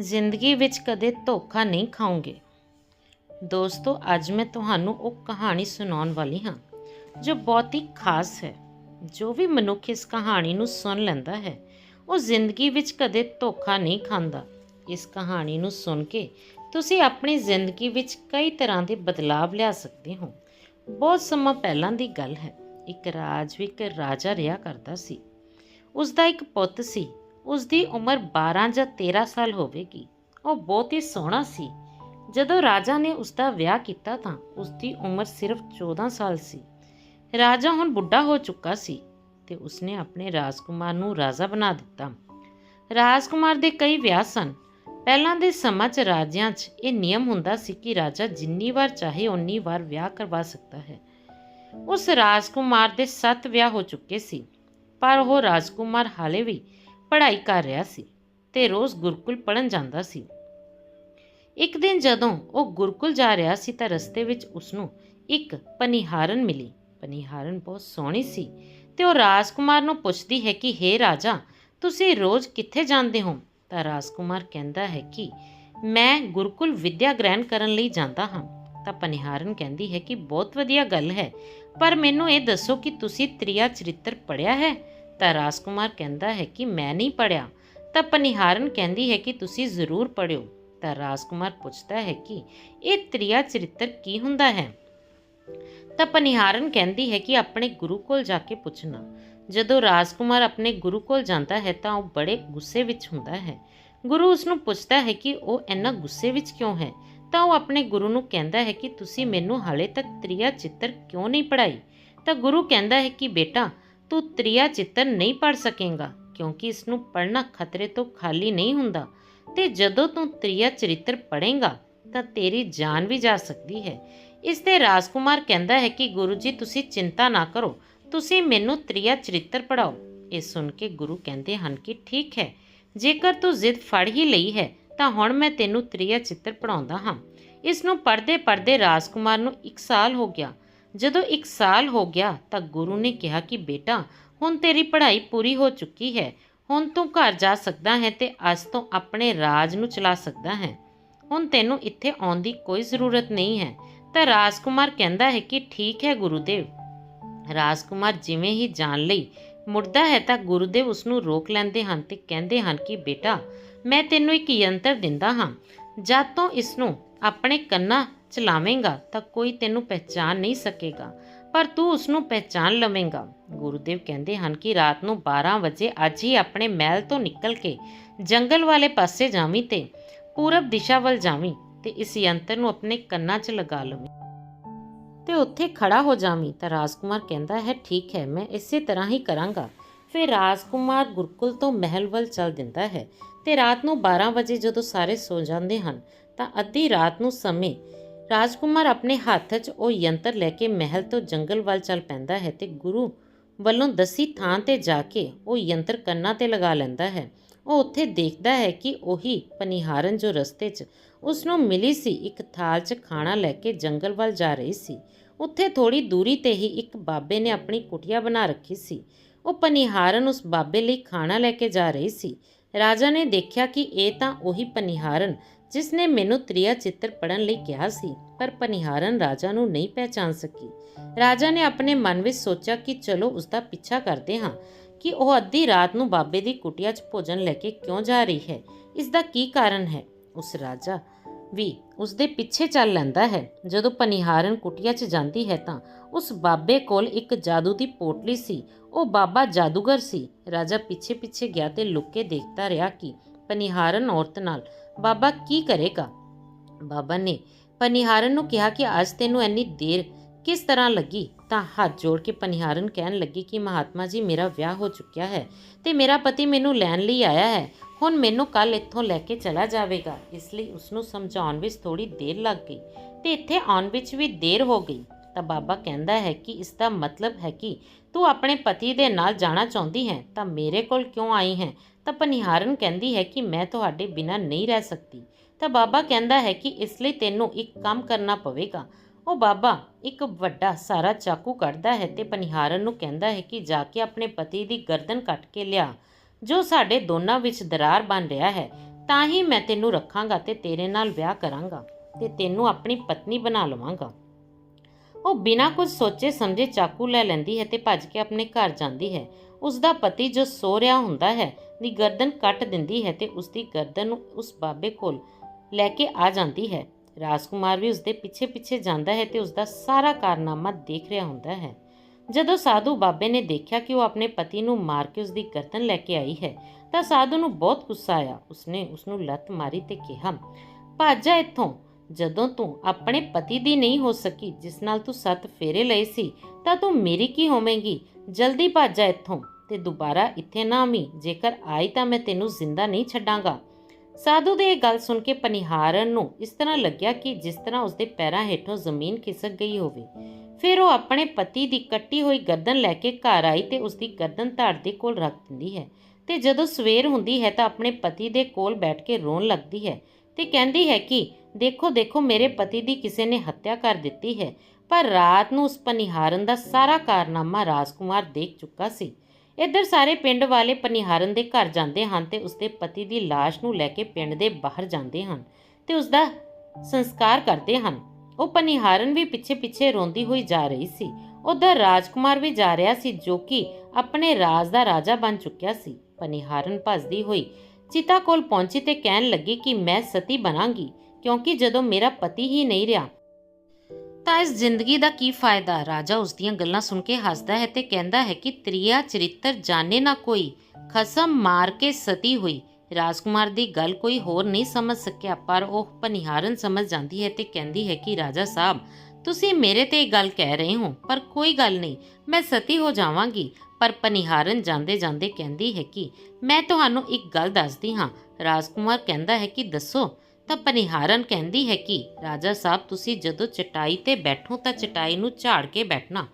ਜ਼ਿੰਦਗੀ ਵਿੱਚ ਕਦੇ ਧੋਖਾ ਨਹੀਂ ਖਾਓਗੇ। ਦੋਸਤੋ, ਅੱਜ ਮੈਂ ਤੁਹਾਨੂੰ ਉਹ ਕਹਾਣੀ ਸੁਣਾਉਣ ਵਾਲੀ ਹਾਂ, ਜੋ ਬਹੁਤ ਹੀ ਖਾਸ ਹੈ, ਜੋ ਵੀ ਮਨੁੱਖ ਇਸ ਕਹਾਣੀ ਨੂੰ ਸੁਣ ਲੈਂਦਾ ਹੈ, ਉਹ ਜ਼ਿੰਦਗੀ ਵਿੱਚ ਕਦੇ ਧੋਖਾ ਨਹੀਂ ਖਾਂਦਾ। ਇਸ ਕਹਾਣੀ ਨੂੰ ਸੁਣ ਕੇ ਤੁਸੀਂ ਆਪਣੀ ਜ਼ਿੰਦਗੀ ਵਿੱਚ ਕਈ ਤਰ੍ਹਾਂ ਦੇ ਬਦਲਾਵ ਲਿਆ ਸਕਦੇ ਹੋ। ਬਹੁਤ ਸਮਾਂ ਪਹਿਲਾਂ ਦੀ ਗੱਲ ਹੈ, ਇੱਕ ਰਾਜ ਵਿੱਚ ਇੱਕ ਰਾਜਾ ਰਿਹਾ ਕਰਦਾ ਸੀ। ਉਸ ਦਾ ਇੱਕ ਪੁੱਤ ਸੀ ਉਸ ਦੀ ਉਮਰ 12 ਜਾਂ 13 ਸਾਲ ਹੋਵੇਗੀ। ਉਹ ਬਹੁਤ ਹੀ ਸੋਹਣਾ ਸੀ। ਜਦੋਂ ਰਾਜਾ ਨੇ ਉਸ ਦਾ ਵਿਆਹ ਕੀਤਾ ਤਾਂ ਉਸ ਦੀ ਉਮਰ ਸਿਰਫ 14 ਸਾਲ ਸੀ। ਰਾਜਾ ਹੁਣ ਬੁੱਢਾ ਹੋ ਚੁੱਕਾ ਸੀ ਤੇ ਉਸਨੇ ਆਪਣੇ ਰਾਜਕੁਮਾਰ ਨੂੰ ਰਾਜਾ ਬਣਾ ਦਿੱਤਾ। ਰਾਜਕੁਮਾਰ ਦੇ ਕਈ ਵਿਆਹ ਸਨ। ਪਹਿਲਾਂ ਦੇ ਸਮਾਂ 'ਚ ਰਾਜਿਆਂ 'ਚ ਇਹ ਨਿਯਮ ਹੁੰਦਾ ਸੀ ਕਿ ਰਾਜਾ ਜਿੰਨੀ ਵਾਰ ਚਾਹੇ ਉਨੀ ਵਾਰ ਵਿਆਹ ਕਰਵਾ ਸਕਦਾ ਹੈ। ਉਸ ਰਾਜਕੁਮਾਰ ਦੇ 7 ਵਿਆਹ ਹੋ ਚੁੱਕੇ ਸੀ। ਪਰ ਉਹ ਰਾਜਕੁਮਾਰ ਹਾਲੇ ਵੀ ਪੜ੍ਹਾਈ ਕਰ ਰਿਹਾ ਸੀ ਤੇ ਰੋਜ਼ ਗੁਰਕੁਲ ਪੜਨ ਜਾਂਦਾ ਸੀ। ਇੱਕ ਦਿਨ ਜਦੋਂ ਉਹ ਗੁਰਕੁਲ ਜਾ ਰਿਹਾ ਸੀ ਤਾਂ ਰਸਤੇ ਵਿੱਚ ਉਸ ਨੂੰ ਇੱਕ ਪਨੀਹਾਰਨ ਮਿਲੀ। ਪਨੀਹਾਰਨ ਬਹੁਤ ਸੋਹਣੀ ਸੀ ਤੇ ਉਹ ਰਾਜਕੁਮਾਰ ਨੂੰ ਪੁੱਛਦੀ ਹੈ ਕਿ हे ਰਾਜਾ, ਤੁਸੀਂ ਰੋਜ਼ ਕਿੱਥੇ ਜਾਂਦੇ ਹੋ? ਤਾਂ ਰਾਜਕੁਮਾਰ ਕਹਿੰਦਾ ਹੈ ਕਿ, ਮੈਂ ਗੁਰਕੁਲ ਵਿਦਿਆ ਗ੍ਰਹਿਣ ਕਰਨ ਲਈ ਜਾਂਦਾ ਹਾਂ। ਤਾਂ ਪਨਿਹਾਰਨ ਕਹਿੰਦੀ ਹੈ ਕਿ, ਬਹੁਤ ਵਧੀਆ ਗੱਲ ਹੈ, ਪਰ ਮੈਨੂੰ ਇਹ ਦੱਸੋ ਕਿ ਤੁਸੀਂ ਤ੍ਰਿਆ ਚਰਿੱਤਰ ਪੜਿਆ ਹੈ ਤਾਂ ਰਾਜਕੁਮਾਰ ਕਹਿੰਦਾ ਹੈ ਕਿ ਮੈਂ ਨਹੀਂ ਪੜਿਆ ਤਾਂ ਪਨਿਹਾਰਨ ਕਹਿੰਦੀ ਹੈ ਕਿ ਤੁਸੀਂ ਜ਼ਰੂਰ ਪੜਿਓ ਤਾਂ ਰਾਜਕੁਮਾਰ ਪੁੱਛਦਾ ਹੈ ਕਿ ਇਹ ਤ੍ਰਿਆ ਚਰਿੱਤਰ ਕੀ ਹੁੰਦਾ ਹੈ? ਤਾਂ ਪਨਿਹਾਰਨ ਕਹਿੰਦੀ ਹੈ ਕਿ ਆਪਣੇ ਗੁਰੂ ਕੋਲ ਜਾ ਕੇ ਪੁੱਛਣਾ। ਜਦੋਂ ਰਾਜਕੁਮਾਰ ਆਪਣੇ ਗੁਰੂ ਕੋਲ ਜਾਂਦਾ ਹੈ ਤਾਂ ਉਹ ਬੜੇ ਗੁੱਸੇ ਵਿੱਚ ਹੁੰਦਾ ਹੈ। ਗੁਰੂ ਉਸ ਨੂੰ ਪੁੱਛਦਾ ਹੈ ਕਿ ਉਹ ਇੰਨਾ ਗੁੱਸੇ ਵਿੱਚ ਕਿਉਂ ਹੈ? ਤਾਂ ਉਹ ਆਪਣੇ ਗੁਰੂ ਨੂੰ ਕਹਿੰਦਾ ਹੈ ਕਿ ਤੁਸੀਂ ਮੈਨੂੰ ਹਾਲੇ ਤੱਕ ਤ੍ਰਿਆ ਚਿੱਤਰ ਕਿਉਂ ਨਹੀਂ ਪੜਾਈ ਤਾਂ ਗੁਰੂ ਕਹਿੰਦਾ ਹੈ ਕਿ ਬੇਟਾ ਤੂੰ ਤ੍ਰਿਆ ਚਿੱਤਰ ਨਹੀਂ ਪੜ ਸਕੇਗਾ, ਕਿਉਂਕਿ ਇਸ ਨੂੰ ਪੜਨਾ ਖਤਰੇ ਤੋਂ ਖਾਲੀ ਨਹੀਂ ਹੁੰਦਾ। ਤੇ ਜਦੋਂ ਤੂੰ ਤ੍ਰਿਆ ਚਰਿੱਤਰ ਪੜੇਗਾ ਤਾਂ ਤੇਰੀ ਜਾਨ ਵੀ ਜਾ ਸਕਦੀ ਹੈ। ਇਸ ਤੇ ਰਾਜਕੁਮਾਰ ਕਹਿੰਦਾ ਹੈ ਕਿ ਗੁਰੂ ਜੀ ਤੁਸੀਂ ਚਿੰਤਾ ਨਾ ਕਰੋ, ਤੁਸੀਂ ਮੈਨੂੰ ਤ੍ਰਿਆ ਚਰਿੱਤਰ ਪੜਾਓ ਇਹ ਸੁਣ ਕੇ ਗੁਰੂ ਕਹਿੰਦੇ ਹਨ ਕਿ ਠੀਕ ਹੈ, ਜੇਕਰ ਤੂੰ ਜ਼ਿੱਦ ਫੜ ਹੀ ਲਈ ਹੈ, ਤਾਂ ਹੁਣ ਮੈਂ ਤੈਨੂੰ ਤ੍ਰਿਆ ਚਿੱਤਰ ਪੜਾਉਂਦਾ ਹਾਂ। ਇਸ ਨੂੰ ਪੜਦੇ ਪੜਦੇ ਰਾਜਕੁਮਾਰ ਨੂੰ 1 ਸਾਲ ਹੋ ਗਿਆ। ਜਦੋਂ 1 ਸਾਲ ਹੋ ਗਿਆ ਤਾਂ ਗੁਰੂ ਨੇ ਕਿਹਾ ਕਿ ਬੇਟਾ, ਹੁਣ ਤੇਰੀ ਪੜ੍ਹਾਈ ਪੂਰੀ ਹੋ ਚੁੱਕੀ ਹੈ, ਹੁਣ ਤੂੰ ਘਰ ਜਾ ਸਕਦਾ ਹੈ ਤੇ ਅੱਜ ਤੋਂ ਆਪਣੇ ਰਾਜ ਨੂੰ ਚਲਾ ਸਕਦਾ ਹੈ। ਹੁਣ ਤੈਨੂੰ ਇੱਥੇ ਆਉਣ ਦੀ ਕੋਈ ਜ਼ਰੂਰਤ ਨਹੀਂ ਹੈ। ਤਾਂ ਰਾਜਕੁਮਾਰ ਕਹਿੰਦਾ ਹੈ ਕਿ ਠੀਕ ਹੈ ਗੁਰੂਦੇਵ। ਰਾਜਕੁਮਾਰ ਜਿਵੇਂ ਹੀ ਜਾਣ ਲਈ ਮੁੜਦਾ ਹੈ ਤਾਂ ਗੁਰੂਦੇਵ ਉਸ ਨੂੰ ਰੋਕ ਲੈਂਦੇ ਹਨ ਤੇ ਕਹਿੰਦੇ ਹਨ ਕਿ ਬੇਟਾ, ਮੈਂ ਤੈਨੂੰ ਇੱਕ ਯੰਤਰ ਦਿੰਦਾ ਹਾਂ। ਜਦ ਤੋਂ ਇਸ ਨੂੰ ਆਪਣੇ ਕੰਨਾਂ ਚਲਾਵੇਂਗਾ ਤਾਂ ਕੋਈ ਤੈਨੂੰ ਪਹਿਚਾਨ ਨਹੀਂ ਸਕੇਗਾ, ਪਰ ਤੂੰ ਉਸ ਨੂੰ ਪਹਿਚਾਨ ਲਵੇਂਗਾ। ਗੁਰੂਦੇਵ ਕਹਿੰਦੇ ਹਨ ਕਿ ਰਾਤ ਨੂੰ 12 ਵਜੇ ਅੱਜ ਹੀ ਆਪਣੇ ਮਹਿਲ ਤੋਂ ਨਿਕਲ ਕੇ ਜੰਗਲ ਵਾਲੇ ਪਾਸੇ ਜਾਵੀਂ ਤੇ ਪੂਰਬ ਦਿਸ਼ਾ ਵੱਲ ਜਾਵੀਂ ਤੇ ਇਸ ਯੰਤਰ ਨੂੰ ਆਪਣੇ ਕੰਨਾਂ 'ਚ ਲਗਾ ਲਵੇਂ। ਤੇ ਉੱਥੇ ਖੜਾ ਹੋ ਜਾਵੀਂ ਤਾਂ ਰਾਜਕੁਮਾਰ ਕਹਿੰਦਾ ਹੈ, ਠੀਕ ਹੈ, ਮੈਂ ਇਸੇ ਤਰ੍ਹਾਂ ਹੀ ਕਰਾਂਗਾ। ਫਿਰ ਰਾਜਕੁਮਾਰ ਗੁਰਕੁਲ ਤੋਂ ਮਹਿਲ ਵੱਲ ਚੱਲ ਦਿੰਦਾ ਹੈ ਤੇ ਰਾਤ ਨੂੰ 12 ਵਜੇ ਜਦੋਂ ਸਾਰੇ ਸੋ ਜਾਂਦੇ ਹਨ ਤਾਂ ਅੱਧੀ ਰਾਤ ਨੂੰ ਸਮੇਂ ਰਾਜਕੁਮਾਰ ਆਪਣੇ ਹੱਥ 'ਚ ਉਹ ਯੰਤਰ ਲੈ ਕੇ ਮਹਿਲ ਤੋਂ ਜੰਗਲ ਵੱਲ ਚੱਲ ਪੈਂਦਾ ਹੈ ਤੇ ਗੁਰੂ ਵੱਲੋਂ ਦਸੀ ਥਾਂ ਤੇ ਜਾ ਕੇ ਉਹ ਯੰਤਰ ਕੰਨਾਂ ਤੇ ਲਗਾ ਲੈਂਦਾ ਹੈ। ਉਹ ਉੱਥੇ ਦੇਖਦਾ ਹੈ ਕਿ ਉਹੀ ਪਨੀਹਾਰਨ ਜੋ ਰਸਤੇ 'ਚ ਉਸ ਨੂੰ ਮਿਲੀ ਸੀ, ਇੱਕ ਥਾਲ 'ਚ ਖਾਣਾ ਲੈ ਕੇ ਜੰਗਲ ਵੱਲ ਜਾ ਰਹੀ ਸੀ। ਉੱਥੇ ਥੋੜੀ ਦੂਰੀ ਤੇ ਹੀ ਇੱਕ ਬਾਬੇ ਨੇ ਆਪਣੀ ਕੁਟਿਆ ਬਣਾ ਰੱਖੀ ਸੀ। ਉਹ ਪਨੀਹਾਰਨ ਉਸ ਬਾਬੇ ਲਈ ਖਾਣਾ ਲੈ ਕੇ ਜਾ ਰਹੀ ਸੀ। ਰਾਜਾ ਨੇ ਦੇਖਿਆ ਕਿ ਇਹ ਤਾਂ ਉਹੀ ਪਨੀਹਾਰਨ ਜਿਸ ਨੇ ਮੈਨੂੰ ਤ੍ਰਿਆ ਚਿੱਤਰ ਪੜਨ ਲਈ ਕਿਹਾ ਸੀ, ਪਰ ਪਨੀਹਾਰਨ ਰਾਜਾ ਨੂੰ ਨਹੀਂ ਪਹਿਚਾਨ ਸਕੀ। ਰਾਜਾ ਨੇ ਆਪਣੇ ਮਨ ਵਿੱਚ ਸੋਚਿਆ ਕਿ ਚਲੋ ਉਸ ਦਾ ਪਿੱਛਾ ਕਰਦੇ ਹਾਂ, ਕਿ ਉਹ ਅੱਧੀ ਰਾਤ ਨੂੰ ਬਾਬੇ ਦੀ ਕੁਟਿਆ 'ਚ ਭੋਜਨ ਲੈ ਕੇ ਕਿਉਂ ਜਾ ਰਹੀ ਹੈ? ਇਸ ਦਾ ਕੀ ਕਾਰਨ ਹੈ? ਉਸ ਰਾਜਾ ਵੀ ਉਸ ਦੇ ਪਿੱਛੇ ਚੱਲ ਲੈਂਦਾ ਹੈ। ਜਦੋਂ ਪਨਿਹਾਰਨ ਕੁਟਿਆ 'ਚ ਜਾਂਦੀ ਹੈ ਤਾਂ ਉਸ ਬਾਬੇ ਕੋਲ ਇੱਕ ਜਾਦੂ ਦੀ ਪੋਟਲੀ ਸੀ। ਉਹ ਬਾਬਾ ਜਾਦੂਗਰ ਸੀ। ਰਾਜਾ ਪਿੱਛੇ ਪਿੱਛੇ ਗਿਆ ਤੇ ਲੁੱਕ ਕੇ ਦੇਖਦਾ ਰਿਹਾ ਕਿ ਪਨਿਹਾਰਨ ਔਰਤ ਨਾਲ ਬਾਬਾ ਕੀ ਕਰੇਗਾ? ਬਾਬਾ ਨੇ ਪਨਿਹਾਰਨ ਨੂੰ ਕਿਹਾ ਕਿ ਅੱਜ ਤੈਨੂੰ ਇੰਨੀ ਦੇਰ ਕਿਸ ਤਰ੍ਹਾਂ ਲੱਗੀ? ਤਾਂ ਹੱਥ ਜੋੜ ਕੇ ਪਨੀਹਾਰਨ ਕਹਿਣ ਲੱਗੀ ਕਿ ਮਹਾਤਮਾ ਜੀ, ਮੇਰਾ ਵਿਆਹ ਹੋ ਚੁੱਕਿਆ ਹੈ ਤੇ ਮੇਰਾ ਪਤੀ ਮੈਨੂੰ ਲੈਣ ਲਈ ਆਇਆ ਹੈ। ਹੁਣ ਮੈਨੂੰ ਕੱਲ ਇੱਥੋਂ ਲੈ ਕੇ ਚਲਾ ਜਾਵੇਗਾ। ਇਸ ਲਈ ਉਸ ਨੂੰ ਸਮਝਾਉਣ ਵਿੱਚ ਥੋੜੀ ਦੇਰ ਲੱਗ ਗਈ ਤੇ ਇੱਥੇ ਆਉਣ ਵਿੱਚ ਵੀ ਦੇਰ ਹੋ ਗਈ। ਤਾਂ ਬਾਬਾ ਕਹਿੰਦਾ ਹੈ ਕਿ ਇਸ ਦਾ ਮਤਲਬ ਹੈ ਕਿ ਤੂੰ ਆਪਣੇ ਪਤੀ ਦੇ ਨਾਲ ਜਾਣਾ ਚਾਹੁੰਦੀ ਹੈ, ਤਾਂ ਮੇਰੇ ਕੋਲ ਕਿਉਂ ਆਈ ਹੈ? ਤਾਂ ਪਨਿਹਾਰਨ ਕਹਿੰਦੀ ਹੈ ਕਿ ਮੈਂ ਤੁਹਾਡੇ ਬਿਨਾਂ ਨਹੀਂ ਰਹਿ ਸਕਦੀ। ਤਾਂ ਬਾਬਾ ਕਹਿੰਦਾ ਹੈ ਕਿ ਇਸ ਲਈ ਤੈਨੂੰ ਇੱਕ ਕੰਮ ਕਰਨਾ ਪਵੇਗਾ। ਉਹ ਬਾਬਾ ਇੱਕ ਵੱਡਾ ਸਾਰਾ ਚਾਕੂ ਕੱਢਦਾ ਹੈ ਤੇ ਪਨਿਹਾਰਨ ਨੂੰ ਕਹਿੰਦਾ ਹੈ ਕਿ ਜਾ ਕੇ ਆਪਣੇ ਪਤੀ ਦੀ ਗਰਦਨ ਕੱਟ ਕੇ ਲਿਆ। ਜੋ ਸਾਡੇ ਦੋਨਾਂ ਵਿੱਚ ਦਰਾਰ ਬਣ ਰਿਹਾ ਹੈ, ਤਾਂ ਹੀ ਮੈਂ ਤੈਨੂੰ ਰੱਖਾਂਗਾ ਤੇ ਤੇਰੇ ਨਾਲ ਵਿਆਹ ਕਰਾਂਗਾ ਤੇ ਤੈਨੂੰ ਆਪਣੀ ਪਤਨੀ ਬਣਾ ਲਵਾਂਗਾ। ਉਹ ਬਿਨਾਂ ਕੁਝ ਸੋਚੇ ਸਮਝੇ ਚਾਕੂ ਲੈ ਲੈਂਦੀ ਹੈ ਤੇ ਭੱਜ ਕੇ ਆਪਣੇ ਘਰ ਜਾਂਦੀ ਹੈ। ਉਸ ਦਾ ਪਤੀ ਜੋ ਸੋ ਰਿਹਾ ਹੁੰਦਾ ਹੈ, ਦੀ ਗਰਦਨ ਕੱਟ ਦਿੰਦੀ ਹੈ ਤੇ ਉਸ ਦੀ ਗਰਦਨ ਨੂੰ ਉਸ ਬਾਬੇ ਕੋਲ ਲੈ ਕੇ ਆ ਜਾਂਦੀ ਹੈ। ਰਾਜਕੁਮਾਰ ਵੀ ਉਸ ਦੇ ਪਿੱਛੇ ਪਿੱਛੇ ਜਾਂਦਾ ਹੈ ਤੇ ਉਸ ਦਾ ਸਾਰਾ ਕਾਰਨਾਮਾ ਦੇਖ ਰਿਹਾ ਹੁੰਦਾ ਹੈ। ਜਦੋਂ ਸਾਧੂ ਬਾਬੇ ਨੇ ਦੇਖਿਆ ਕਿ ਉਹ ਆਪਣੇ ਪਤੀ ਨੂੰ ਮਾਰ ਕੇ ਉਸ ਦੀ ਗਰਦਨ ਲੈ ਕੇ ਆਈ ਹੈ, ਤਾਂ ਸਾਧੂ ਨੂੰ ਬਹੁਤ ਗੁੱਸਾ ਆਇਆ। ਉਸਨੇ ਉਸ ਨੂੰ ਲੱਤ ਮਾਰੀ ਤੇ ਕਿਹਾ, ਭੱਜ ਜਾ ਇੱਥੋਂ। ਜਦੋਂ ਤੂੰ ਆਪਣੇ ਪਤੀ ਦੀ ਨਹੀਂ ਹੋ ਸਕੀ, ਜਿਸ ਨਾਲ ਤੂੰ ਸੱਤ ਫੇਰੇ ਲਏ ਸੀ, ਤਾਂ ਤੂੰ ਮੇਰੀ ਕੀ ਹੋਵੇਂਗੀ? ਜਲਦੀ ਭੱਜ ਜਾ ਇੱਥੋਂ ਤੇ ਦੁਬਾਰਾ ਇੱਥੇ ਨਾ ਆਵੀਂ। ਜੇਕਰ ਆਈ ਤਾਂ ਮੈਂ ਤੈਨੂੰ ਜ਼ਿੰਦਾ ਨਹੀਂ ਛੱਡਾਂਗਾ। ਸਾਧੂ ਦੇ ਇਹ ਗੱਲ ਸੁਣ ਕੇ ਪਨਿਹਾਰਨ ਨੂੰ ਇਸ ਤਰ੍ਹਾਂ ਲੱਗਿਆ ਕਿ ਜਿਸ ਤਰ੍ਹਾਂ ਉਸਦੇ ਪੈਰਾਂ ਹੇਠੋਂ ਜ਼ਮੀਨ ਖਿਸਕ ਗਈ ਹੋਵੇ। ਫਿਰ ਉਹ ਆਪਣੇ ਪਤੀ ਦੀ ਕੱਟੀ ਹੋਈ ਗਰਦਨ ਲੈ ਕੇ ਘਰ ਆਈ ਤੇ ਉਸਦੀ ਗਰਦਨ ਧੜ ਦੇ ਕੋਲ ਰੱਖ ਦਿੰਦੀ ਹੈ ਤੇ ਜਦੋਂ ਸਵੇਰ ਹੁੰਦੀ ਹੈ ਤਾਂ ਆਪਣੇ ਪਤੀ ਦੇ ਕੋਲ ਬੈਠ ਕੇ ਰੋਣ ਲੱਗਦੀ ਹੈ ਤੇ ਕਹਿੰਦੀ ਹੈ ਕਿ ਦੇਖੋ ਦੇਖੋ, ਮੇਰੇ ਪਤੀ ਦੀ ਕਿਸੇ ਨੇ ਹੱਤਿਆ ਕਰ ਦਿੱਤੀ ਹੈ, ਪਰ ਰਾਤ ਨੂੰ ਉਸ ਪਨਿਹਾਰਨ ਦਾ ਸਾਰਾ ਕਾਰਨਾਮਾ ਰਾਜਕੁਮਾਰ ਦੇਖ ਚੁੱਕਾ ਸੀ। ਇੱਧਰ ਸਾਰੇ ਪਿੰਡ ਵਾਲੇ ਪਨਿਹਾਰਨ ਦੇ ਘਰ ਜਾਂਦੇ ਹਨ ਤੇ ਉਸਦੇ ਪਤੀ ਦੀ ਲਾਸ਼ ਨੂੰ ਲੈ ਕੇ ਪਿੰਡ ਦੇ ਬਾਹਰ ਜਾਂਦੇ ਹਨ ਤੇ ਉਸ ਦਾ ਸੰਸਕਾਰ ਕਰਦੇ ਹਨ। ਉਹ ਪਨਿਹਾਰਨ ਵੀ ਪਿੱਛੇ ਪਿੱਛੇ ਰੋਂਦੀ ਹੋਈ ਜਾ ਰਹੀ ਸੀ। ਉਧਰ ਰਾਜਕੁਮਾਰ ਵੀ ਜਾ ਰਿਹਾ ਸੀ ਜੋ ਕਿ ਆਪਣੇ ਰਾਜ ਦਾ ਰਾਜਾ ਬਣ ਚੁੱਕਿਆ ਸੀ। ਪਨਿਹਾਰਨ ਭੱਜਦੀ ਹੋਈ ਚਿਤਾ ਕੋਲ ਪਹੁੰਚੀ ਤੇ ਕਹਿਣ ਲੱਗੀ ਕਿ ਮੈਂ ਸਤੀ ਬਣਾਂਗੀ। ਕਿਉਂਕਿ ਜਦੋਂ ਮੇਰਾ ਪਤੀ ਹੀ ਨਹੀਂ ਰਿਹਾ, ਤਾਂ ਇਸ ਜ਼ਿੰਦਗੀ ਦਾ ਕੀ ਫਾਇਦਾ? ਰਾਜਾ ਉਸ ਦੀਆਂ ਗੱਲਾਂ ਸੁਣ ਕੇ ਹੱਸਦਾ ਹੈ ਤੇ ਕਹਿੰਦਾ ਹੈ ਕਿ ਤ੍ਰਿਆ ਚਰਿੱਤਰ ਜਾਣੇ ਨਾ ਕੋਈ, ਖਸਮ ਮਾਰ ਕੇ ਸਤੀ ਹੋਈ। ਰਾਜਕੁਮਾਰ ਦੀ ਗੱਲ ਕੋਈ ਹੋਰ ਨਹੀਂ ਸਮਝ ਸਕਿਆ, ਪਰ ਉਹ ਪਨਿਹਾਰਨ ਸਮਝ ਜਾਂਦੀ ਹੈ ਤੇ ਕਹਿੰਦੀ ਹੈ ਕਿ ਰਾਜਾ ਸਾਹਿਬ, ਤੁਸੀਂ ਮੇਰੇ ਤੇ ਇਹ ਗੱਲ ਕਹਿ ਰਹੇ ਹੋ, ਪਰ ਕੋਈ ਗੱਲ ਨਹੀਂ, ਮੈਂ ਸਤੀ ਹੋ ਜਾਵਾਂਗੀ। ਪਰ ਪਨਿਹਾਰਨ ਜਾਂਦੇ ਜਾਂਦੇ ਕਹਿੰਦੀ ਹੈ ਕਿ ਮੈਂ ਤੁਹਾਨੂੰ ਇੱਕ ਗੱਲ ਦੱਸਦੀ ਹਾਂ। ਰਾਜਕੁਮਾਰ ਕਹਿੰਦਾ ਹੈ ਕਿ ਦੱਸੋ ਤਾਂ ਪਨਿਹਾਰਨ ਕਹਿੰਦੀ ਹੈ ਕਿ, ਰਾਜਾ ਸਾਹਿਬ, ਤੁਸੀਂ ਜਦੋਂ ਚਟਾਈ ਤੇ ਬੈਠੋ ਤਾਂ ਚਟਾਈ ਨੂੰ ਝਾੜ ਕੇ ਬੈਠਣਾ।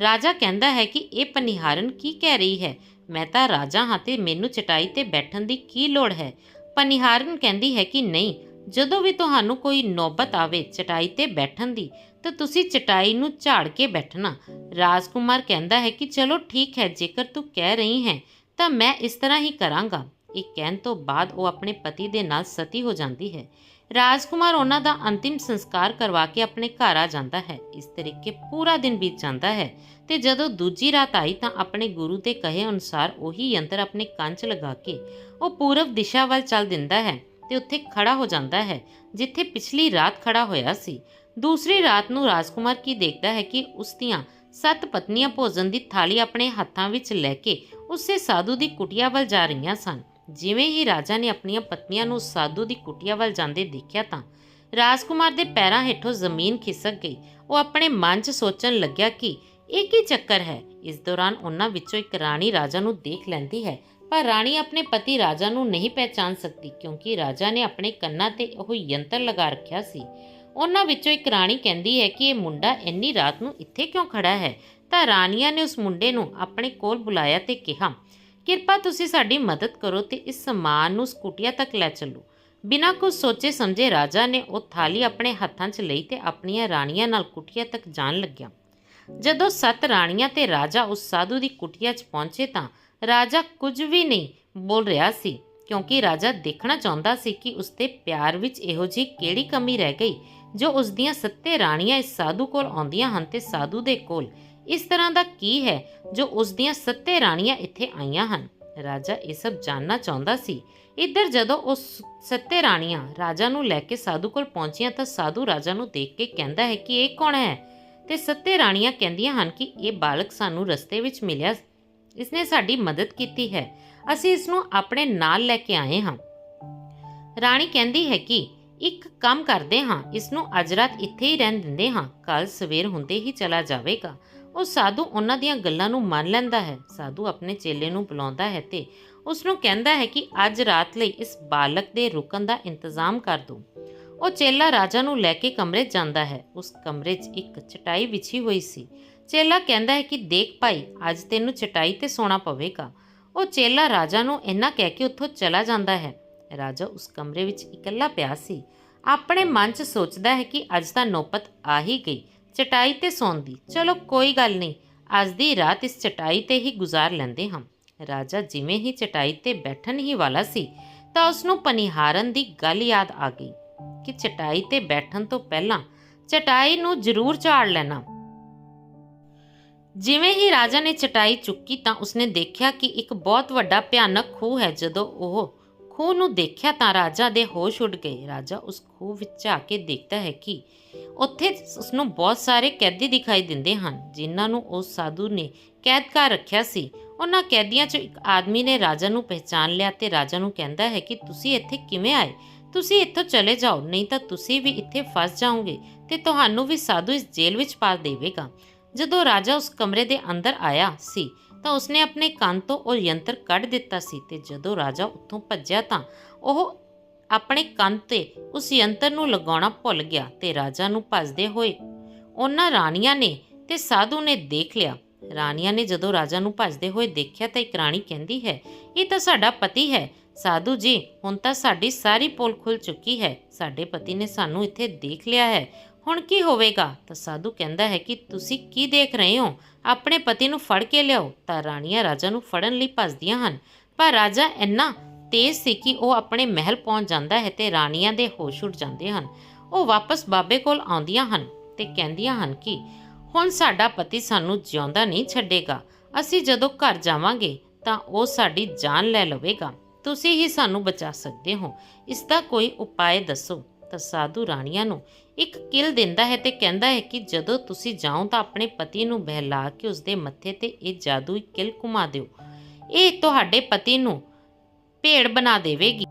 ਰਾਜਾ ਕਹਿੰਦਾ ਹੈ ਕਿ, ਇਹ ਪਨਿਹਾਰਨ ਕੀ ਕਹਿ ਰਹੀ ਹੈ? ਮੈਂ ਤਾਂ ਰਾਜਾ ਹਾਂ ਤੇ ਮੈਨੂੰ ਚਟਾਈ ਤੇ ਬੈਠਣ ਦੀ ਕੀ ਲੋੜ ਹੈ? ਪਨਿਹਾਰਨ ਕਹਿੰਦੀ ਹੈ ਕਿ, ਨਹੀਂ, ਜਦੋਂ ਵੀ ਤੁਹਾਨੂੰ ਕੋਈ ਨੌਬਤ ਆਵੇ ਚਟਾਈ ਤੇ ਬੈਠਣ ਦੀ, ਤਾਂ ਤੁਸੀਂ ਚਟਾਈ ਨੂੰ ਝਾੜ ਕੇ ਬੈਠਣਾ। ਰਾਜਕੁਮਾਰ ਕਹਿੰਦਾ ਹੈ ਕਿ, ਚਲੋ ਠੀਕ ਹੈ, ਜੇਕਰ ਤੂੰ ਕਹਿ ਰਹੀ ਹੈ, ਤਾਂ ਮੈਂ ਇਸ ਤਰ੍ਹਾਂ ਹੀ ਕਰਾਂਗਾ। ਇਹ ਕਹਿਣ ਤੋਂ ਬਾਅਦ ਉਹ ਆਪਣੇ ਪਤੀ ਦੇ ਨਾਲ ਸਤੀ ਹੋ ਜਾਂਦੀ ਹੈ। ਰਾਜਕੁਮਾਰ ਉਹਨਾਂ ਦਾ ਅੰਤਿਮ ਸੰਸਕਾਰ ਕਰਵਾ ਕੇ ਆਪਣੇ ਘਰ ਆ ਜਾਂਦਾ ਹੈ। ਇਸ ਤਰੀਕੇ ਪੂਰਾ ਦਿਨ ਬੀਤ ਜਾਂਦਾ ਹੈ ਤੇ ਜਦੋਂ ਦੂਜੀ ਰਾਤ ਆਈ ਤਾਂ ਆਪਣੇ ਗੁਰੂ ਦੇ ਕਹੇ ਅਨੁਸਾਰ ਉਹੀ ਯੰਤਰ ਆਪਣੇ ਕੰਨ 'ਚ ਲਗਾ ਕੇ ਉਹ ਪੂਰਬ ਦਿਸ਼ਾ ਵੱਲ ਚੱਲ ਦਿੰਦਾ ਹੈ ਤੇ ਉੱਥੇ ਖੜਾ ਹੋ ਜਾਂਦਾ ਹੈ, ਜਿੱਥੇ ਪਿਛਲੀ ਰਾਤ ਖੜਾ ਹੋਇਆ ਸੀ। ਦੂਸਰੀ ਰਾਤ ਨੂੰ ਰਾਜਕੁਮਾਰ ਕੀ ਦੇਖਦਾ ਹੈ ਕਿ ਉਸ ਦੀਆਂ ਸੱਤ ਪਤਨੀਆਂ ਭੋਜਨ ਦੀ ਥਾਲੀ ਆਪਣੇ ਹੱਥਾਂ ਵਿੱਚ ਲੈ ਕੇ ਉਸੇ ਸਾਧੂ ਦੀ ਕੁਟੀਆ ਵੱਲ ਜਾ ਰਹੀਆਂ ਸਨ। ਜਿਵੇਂ ਹੀ ਰਾਜਾ ਨੇ ਆਪਣੀਆਂ ਪਤਨੀਆਂ ਨੂੰ ਸਾਧੂ ਦੀ ਕੁਟੀਆ ਵੱਲ ਜਾਂਦੇ ਦੇਖਿਆ ਤਾਂ ਰਾਜਕੁਮਾਰ ਦੇ ਪੈਰਾਂ ਹੇਠੋਂ ਜ਼ਮੀਨ ਖਿਸਕ ਗਈ। ਉਹ ਆਪਣੇ ਮਨ 'ਚ ਸੋਚਣ ਲੱਗਿਆ ਕਿ ਇਹ ਕੀ ਚੱਕਰ ਹੈ? ਇਸ ਦੌਰਾਨ ਉਹਨਾਂ ਵਿੱਚੋਂ ਇੱਕ ਰਾਣੀ ਰਾਜਾ ਨੂੰ ਦੇਖ ਲੈਂਦੀ ਹੈ, ਪਰ ਰਾਣੀ ਆਪਣੇ ਪਤੀ ਰਾਜਾ ਨੂੰ ਨਹੀਂ ਪਹਿਚਾਨ ਸਕਦੀ ਕਿਉਂਕਿ ਰਾਜਾ ਨੇ ਆਪਣੇ ਕੰਨਾਂ ਤੇ ਉਹ ਯੰਤਰ ਲਗਾ ਰੱਖਿਆ ਸੀ। ਉਹਨਾਂ ਵਿੱਚੋਂ ਇੱਕ ਰਾਣੀ ਕਹਿੰਦੀ ਹੈ ਕਿ ਇਹ ਮੁੰਡਾ ਇੰਨੀ ਰਾਤ ਨੂੰ ਇੱਥੇ ਕਿਉਂ ਖੜਾ ਹੈ? ਤਾਂ ਰਾਣੀਆਂ ਨੇ ਉਸ ਮੁੰਡੇ ਨੂੰ ਆਪਣੇ ਕੋਲ ਬੁਲਾਇਆ ਤੇ ਕਿਹਾ ਕਿਰਪਾ ਤੁਸੀਂ ਸਾਡੀ ਮਦਦ ਕਰੋ ਤੇ ਇਸ ਸਮਾਨ ਨੂੰ ਸਕੂਟੀਆ ਤੱਕ ਲੈ ਚੱਲੋ। ਬਿਨਾਂ ਕੁਝ ਸੋਚੇ ਸਮਝੇ ਰਾਜਾ ਨੇ ਉਹ ਥਾਲੀ ਆਪਣੇ ਹੱਥਾਂ 'ਚ ਲਈ ਤੇ ਆਪਣੀਆਂ ਰਾਣੀਆਂ ਨਾਲ ਕੁਟੀਆ ਤੱਕ ਜਾਣ ਲੱਗਿਆ। ਜਦੋਂ ਸੱਤ ਰਾਣੀਆਂ ਤੇ ਰਾਜਾ ਉਸ ਸਾਧੂ ਦੀ ਕੁਟੀਆ 'ਚ ਪਹੁੰਚੇ ਤਾਂ ਰਾਜਾ ਕੁਝ ਵੀ ਨਹੀਂ ਬੋਲ ਰਿਹਾ ਸੀ, ਕਿਉਂਕਿ ਰਾਜਾ ਦੇਖਣਾ ਚਾਹੁੰਦਾ ਸੀ ਕਿ ਉਸਦੇ ਪਿਆਰ ਵਿੱਚ ਇਹੋ ਜਿਹੀ ਕਿਹੜੀ ਕਮੀ ਰਹਿ ਗਈ, ਜੋ ਉਸ ਦੀਆਂ ਸੱਤੇ ਰਾਣੀਆਂ ਇਸ ਸਾਧੂ ਕੋਲ ਆਉਂਦੀਆਂ ਹਨ ਤੇ ਸਾਧੂ ਦੇ ਕੋਲ ਇਸ ਤਰ੍ਹਾਂ ਦਾ ਕੀ ਹੈ ਜੋ ਉਸ ਦੀਆਂ ਸੱਤੇ ਰਾਣੀਆਂ ਇੱਥੇ ਆਈਆਂ ਹਨ? ਰਾਜਾ ਇਹ ਸਭ ਜਾਣਨਾ ਚਾਹੁੰਦਾ ਸੀ। ਇੱਧਰ ਜਦੋਂ ਉਸ ਸੱਤੇ ਰਾਣੀਆਂ ਰਾਜਾ ਨੂੰ ਲੈ ਕੇ ਸਾਧੂ ਕੋਲ ਪਹੁੰਚੀਆਂ ਤਾਂ ਸਾਧੂ ਰਾਜਾ ਨੂੰ ਦੇਖ ਕੇ ਕਹਿੰਦਾ ਹੈ ਕਿ ਇਹ ਕੌਣ ਹੈ? ਤੇ ਸੱਤੇ ਰਾਣੀਆਂ ਕਹਿੰਦੀਆਂ ਹਨ ਕਿ ਇਹ ਬਾਲਕ ਸਾਨੂੰ ਰਸਤੇ ਵਿੱਚ ਮਿਲਿਆ ਇਸਨੇ ਸਾਡੀ ਮਦਦ ਕੀਤੀ ਹੈ। ਅਸੀਂ ਇਸ ਨੂੰ ਆਪਣੇ ਨਾਲ ਲੈ ਕੇ ਆਏ ਹਾਂ। ਰਾਣੀ ਕਹਿੰਦੀ ਹੈ ਕਿ ਇੱਕ ਕੰਮ ਕਰਦੇ ਹਾਂ। ਇਸ ਨੂੰ ਅੱਜ ਰਾਤ ਇੱਥੇ ਹੀ ਰਹਿਣ ਦਿੰਦੇ ਹਾਂ। ਕੱਲ ਸਵੇਰ ਹੁੰਦੇ ਹੀ ਚਲਾ ਜਾਵੇਗਾ। ਉਹ ਸਾਧੂ ਉਹਨਾਂ ਦੀਆਂ ਗੱਲਾਂ ਨੂੰ ਮੰਨ ਲੈਂਦਾ ਹੈ। ਸਾਧੂ ਆਪਣੇ ਚੇਲੇ ਨੂੰ ਬੁਲਾਉਂਦਾ ਹੈ ਤੇ ਉਸ ਨੂੰ ਕਹਿੰਦਾ ਹੈ ਕਿ ਅੱਜ ਰਾਤ ਲਈ ਇਸ ਬਾਲਕ ਦੇ ਰੁਕਣ ਦਾ ਇੰਤਜ਼ਾਮ ਕਰ ਦੋ। ਉਹ ਚੇਲਾ ਰਾਜਾ ਨੂੰ ਲੈ ਕੇ ਕਮਰੇ ਜਾਂਦਾ ਹੈ। ਉਸ ਕਮਰੇ 'ਚ ਇੱਕ ਚਟਾਈ ਵਿਛੀ ਹੋਈ ਸੀ। ਚੇਲਾ ਕਹਿੰਦਾ ਹੈ ਕਿ ਦੇਖ ਭਾਈ, ਅੱਜ ਤੈਨੂੰ ਚਟਾਈ ਤੇ ਸੌਣਾ ਪਵੇਗਾ। ਉਹ ਚੇਲਾ ਰਾਜਾ ਨੂੰ ਇੰਨਾ ਕਹਿ ਕੇ ਉੱਥੋਂ ਚਲਾ ਜਾਂਦਾ ਹੈ। ਰਾਜਾ ਉਸ ਕਮਰੇ ਵਿੱਚ ਇਕੱਲਾ ਪਿਆ ਸੀ। ਆਪਣੇ ਮਨ 'ਚ ਸੋਚਦਾ ਹੈ ਕਿ ਅੱਜ ਤਾਂ ਨੌਪਤ ਆ ਹੀ ਗਈ। ਚਟਾਈ ਤੇ ਸੌਂਦੀ ਚਲੋ, ਕੋਈ ਗੱਲ ਨਹੀਂ। ਅੱਜ ਦੀ ਰਾਤ ਇਸ ਚਟਾਈ ਤੇ ਹੀ ਗੁਜ਼ਾਰ ਲੈਂਦੇ ਹਾਂ। ਰਾਜਾ ਜਿਵੇਂ ਹੀ ਚਟਾਈ ਤੇ ਬੈਠਣ ਹੀ ਵਾਲਾ ਸੀ, ਤਾਂ ਉਸ ਨੂੰ ਪਨਿਹਾਰਨ ਦੀ ਗੱਲ ਯਾਦ ਆ ਗਈ ਕਿ ਚਟਾਈ ਤੇ ਬੈਠਣ ਤੋਂ ਪਹਿਲਾਂ ਚਟਾਈ ਨੂੰ ਜ਼ਰੂਰ ਝਾੜ ਲੈਣਾ। ਜਿਵੇਂ ਹੀ ਰਾਜਾ ਨੇ ਚਟਾਈ ਚੁੱਕੀ ਤਾਂ ਉਸਨੇ ਦੇਖਿਆ ਕਿ ਇੱਕ ਬਹੁਤ ਵੱਡਾ ਭਿਆਨਕ ਖੂਹ ਹੈ। ਜਦੋਂ ਉਹ ਖੂਹ ਨੂੰ ਦੇਖਿਆ ਤਾਂ ਰਾਜਾ ਦੇ ਹੋਸ਼ ਉੱਡ ਗਏ। ਰਾਜਾ ਉਸ ਖੂਹ ਵਿੱਚ ਝਾਕ ਕੇ ਦੇਖਦਾ ਹੈ ਕਿ ਉੱਥੇ ਉਸ ਨੂੰ ਬਹੁਤ ਸਾਰੇ ਕੈਦੀ ਦਿਖਾਈ ਦਿੰਦੇ ਹਨ, ਜਿਨ੍ਹਾਂ ਨੂੰ ਉਸ ਸਾਧੂ ਨੇ ਕੈਦ ਕਰ ਰੱਖਿਆ ਸੀ। ਉਹਨਾਂ ਕੈਦੀਆਂ 'ਚੋਂ ਇੱਕ ਆਦਮੀ ਨੇ ਰਾਜਾ ਨੂੰ ਪਹਿਚਾਨ ਲਿਆ ਤੇ ਰਾਜਾ ਨੂੰ ਕਹਿੰਦਾ ਹੈ ਕਿ ਤੁਸੀਂ ਇੱਥੇ ਕਿਵੇਂ ਆਏ? ਤੁਸੀਂ ਇੱਥੋਂ ਚਲੇ ਜਾਓ, ਨਹੀਂ ਤਾਂ ਤੁਸੀਂ ਵੀ ਇੱਥੇ ਫਸ ਜਾਓਗੇ ਤੇ ਤੁਹਾਨੂੰ ਵੀ ਸਾਧੂ ਇਸ ਜੇਲ੍ਹ ਵਿੱਚ ਪਾ ਦੇਵੇਗਾ। ਜਦੋਂ ਰਾਜਾ ਉਸ ਕਮਰੇ ਦੇ ਅੰਦਰ ਆਇਆ ਸੀ, ਤਾਂ ਉਸਨੇ ਆਪਣੇ ਕੰਨ ਤੋਂ ਉਹ ਯੰਤਰ ਕੱਢ ਦਿੱਤਾ ਸੀ ਤੇ ਜਦੋਂ ਰਾਜਾ ਉੱਥੋਂ ਭੱਜਿਆ ਤਾਂ ਉਹ ਆਪਣੇ ਕੰਨ ਤੇ ਉਸ ਯੰਤਰ ਨੂੰ ਲਗਾਉਣਾ ਭੁੱਲ ਗਿਆ ਤੇ ਰਾਜਾ ਨੂੰ ਭੱਜਦੇ ਹੋਏ ਉਹਨਾਂ ਰਾਣੀਆਂ ਨੇ ਤੇ ਸਾਧੂ ਨੇ ਦੇਖ ਲਿਆ। ਰਾਣੀਆਂ ਨੇ ਜਦੋਂ ਰਾਜਾ ਨੂੰ ਭੱਜਦੇ ਹੋਏ ਦੇਖਿਆ ਤਾਂ ਇੱਕ ਰਾਣੀ ਕਹਿੰਦੀ ਹੈ, ਇਹ ਤਾਂ ਸਾਡਾ ਪਤੀ ਹੈ। ਸਾਧੂ ਜੀ, ਹੁਣ ਤਾਂ ਸਾਡੀ ਸਾਰੀ ਪੋਲ ਖੁੱਲ ਚੁੱਕੀ ਹੈ। ਸਾਡੇ ਪਤੀ ਨੇ ਸਾਨੂੰ ਇੱਥੇ ਦੇਖ ਲਿਆ ਹੈ। ਹੁਣ ਕੀ ਹੋਵੇਗਾ? ਤਾਂ ਸਾਧੂ ਕਹਿੰਦਾ ਹੈ ਕਿ ਤੁਸੀਂ ਕੀ ਦੇਖ ਰਹੇ ਹੋ? ਆਪਣੇ ਪਤੀ ਨੂੰ ਫੜ ਕੇ ਲਿਆਓ। ਤਾਂ ਰਾਣੀਆਂ ਰਾਜਾ ਨੂੰ ਫੜਨ ਲਈ ਭੱਜਦੀਆਂ ਹਨ। ਪਰ ਰਾਜਾ ਇੰਨਾ ਤੇਜ਼ ਸੀ ਕਿ ਉਹ ਆਪਣੇ ਮਹਿਲ ਪਹੁੰਚ ਜਾਂਦਾ ਹੈ ਤੇ ਰਾਣੀਆਂ ਦੇ ਹੋਸ਼ ਉੱਡ ਜਾਂਦੇ ਹਨ। ਉਹ ਵਾਪਸ ਬਾਬੇ ਕੋਲ ਆਉਂਦੀਆਂ ਹਨ ਤੇ ਕਹਿੰਦੀਆਂ ਹਨ ਕਿ, ਹੁਣ ਸਾਡਾ ਪਤੀ ਸਾਨੂੰ ਜਿਉਂਦਾ ਨਹੀਂ ਛੱਡੇਗਾ। ਅਸੀਂ ਜਦੋਂ ਘਰ ਜਾਵਾਂਗੇ ਤਾਂ ਉਹ ਸਾਡੀ ਜਾਨ ਲੈ ਲਵੇਗਾ। ਤੁਸੀਂ ਹੀ ਸਾਨੂੰ ਬਚਾ ਸਕਦੇ ਹੋ। ਇਸ ਦਾ ਕੋਈ ਉਪਾਅ ਦੱਸੋ। ਤਾਂ ਸਾਧੂ ਰਾਣੀਆਂ ਨੂੰ ਇੱਕ ਕਿਲ ਦਿੰਦਾ ਹੈ ਤੇ ਕਹਿੰਦਾ ਹੈ ਕਿ ਜਦੋਂ ਤੁਸੀਂ ਜਾਓ ਤਾਂ ਆਪਣੇ ਪਤੀ ਨੂੰ ਬਹਿਲਾ ਕੇ ਉਸਦੇ ਮੱਥੇ ਤੇ ਇਹ ਜਾਦੂਈ ਕਿਲ ਘੁਮਾ ਦਿਓ। ਇਹ ਤੁਹਾਡੇ ਪਤੀ ਨੂੰ ਭੇੜ ਬਣਾ ਦੇਵੇਗੀ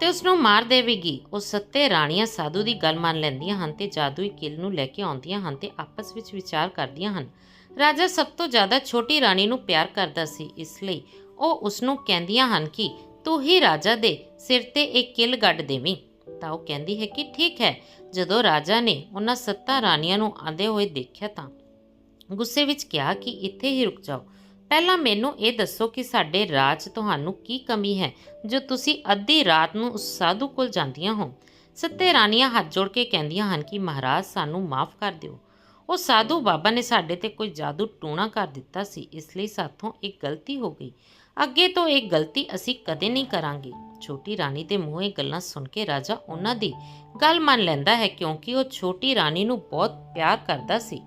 ਤੇ ਉਸ ਨੂੰ ਮਾਰ ਦੇਵੇਗੀ। ਉਹ ਸੱਤੇ ਰਾਣੀਆਂ ਸਾਧੂ ਦੀ ਗੱਲ ਮੰਨ ਲੈਂਦੀਆਂ ਹਨ ਤੇ ਜਾਦੂਈ ਕਿਲ ਨੂੰ ਲੈ ਕੇ ਆਉਂਦੀਆਂ ਹਨ ਤੇ ਆਪਸ ਵਿੱਚ ਵਿਚਾਰ ਕਰਦੀਆਂ ਹਨ। ਰਾਜਾ ਸਭ ਤੋਂ ਜ਼ਿਆਦਾ ਛੋਟੀ ਰਾਣੀ ਨੂੰ ਪਿਆਰ ਕਰਦਾ ਸੀ, ਇਸ ਲਈ ਉਹ ਉਸ ਨੂੰ ਕਹਿੰਦੀਆਂ ਹਨ ਕਿ ਤੂੰ ਹੀ ਰਾਜਾ ਦੇ ਸਿਰ ਤੇ ਇੱਕ ਕਿਲ ਗੱਡ ਦੇਵੀਂ। ਤਾਂ ਉਹ ਕਹਿੰਦੀ ਹੈ ਕਿ ਠੀਕ ਹੈ, ਜਦੋਂ ਰਾਜਾ ਨੇ ਉਹਨਾਂ ਸੱਤਾ ਰਾਣੀਆਂ ਨੂੰ ਆਂਦੇ ਹੋਏ ਦੇਖਿਆ ਤਾਂ ਗੁੱਸੇ ਵਿੱਚ ਕਿਹਾ ਕਿ ਇੱਥੇ ਹੀ ਰੁਕ ਜਾਓ ਪਹਿਲਾਂ ਮੈਨੂੰ ਇਹ ਦੱਸੋ ਕਿ ਸਾਡੇ ਰਾਜ ਤੁਹਾਨੂੰ ਕੀ ਕਮੀ ਹੈ, ਜੋ ਤੁਸੀਂ ਅੱਧੀ ਰਾਤ ਨੂੰ ਉਸ ਸਾਧੂ ਕੋਲ ਜਾਂਦੀਆਂ ਹੋ? ਸੱਤੇ ਰਾਣੀਆਂ ਹੱਥ ਜੋੜ ਕੇ ਕਹਿੰਦੀਆਂ ਹਨ ਕਿ ਮਹਾਰਾਜ ਸਾਨੂੰ ਮਾਫ ਕਰ ਦਿਓ। ਉਹ ਸਾਧੂ ਬਾਬਾ ਨੇ ਸਾਡੇ ਤੇ ਕੋਈ ਜਾਦੂ ਟੂਣਾ ਕਰ ਦਿੱਤਾ ਸੀ, ਇਸ ਲਈ ਸਾਥੋਂ ਇੱਕ ਗਲਤੀ ਹੋ ਗਈ। ਅੱਗੇ ਤੋਂ ਇਹ ਗਲਤੀ ਅਸੀਂ ਕਦੇ ਨਹੀਂ ਕਰਾਂਗੇ। ਛੋਟੀ ਰਾਣੀ ਦੇ ਮੂੰਹੋਂ ਇਹ ਗੱਲਾਂ ਸੁਣ ਕੇ ਰਾਜਾ ਉਹਨਾਂ ਦੀ ਗੱਲ ਮੰਨ ਲੈਂਦਾ ਹੈ ਕਿਉਂਕਿ ਉਹ ਛੋਟੀ ਰਾਣੀ ਨੂੰ ਬਹੁਤ ਪਿਆਰ ਕਰਦਾ ਸੀ।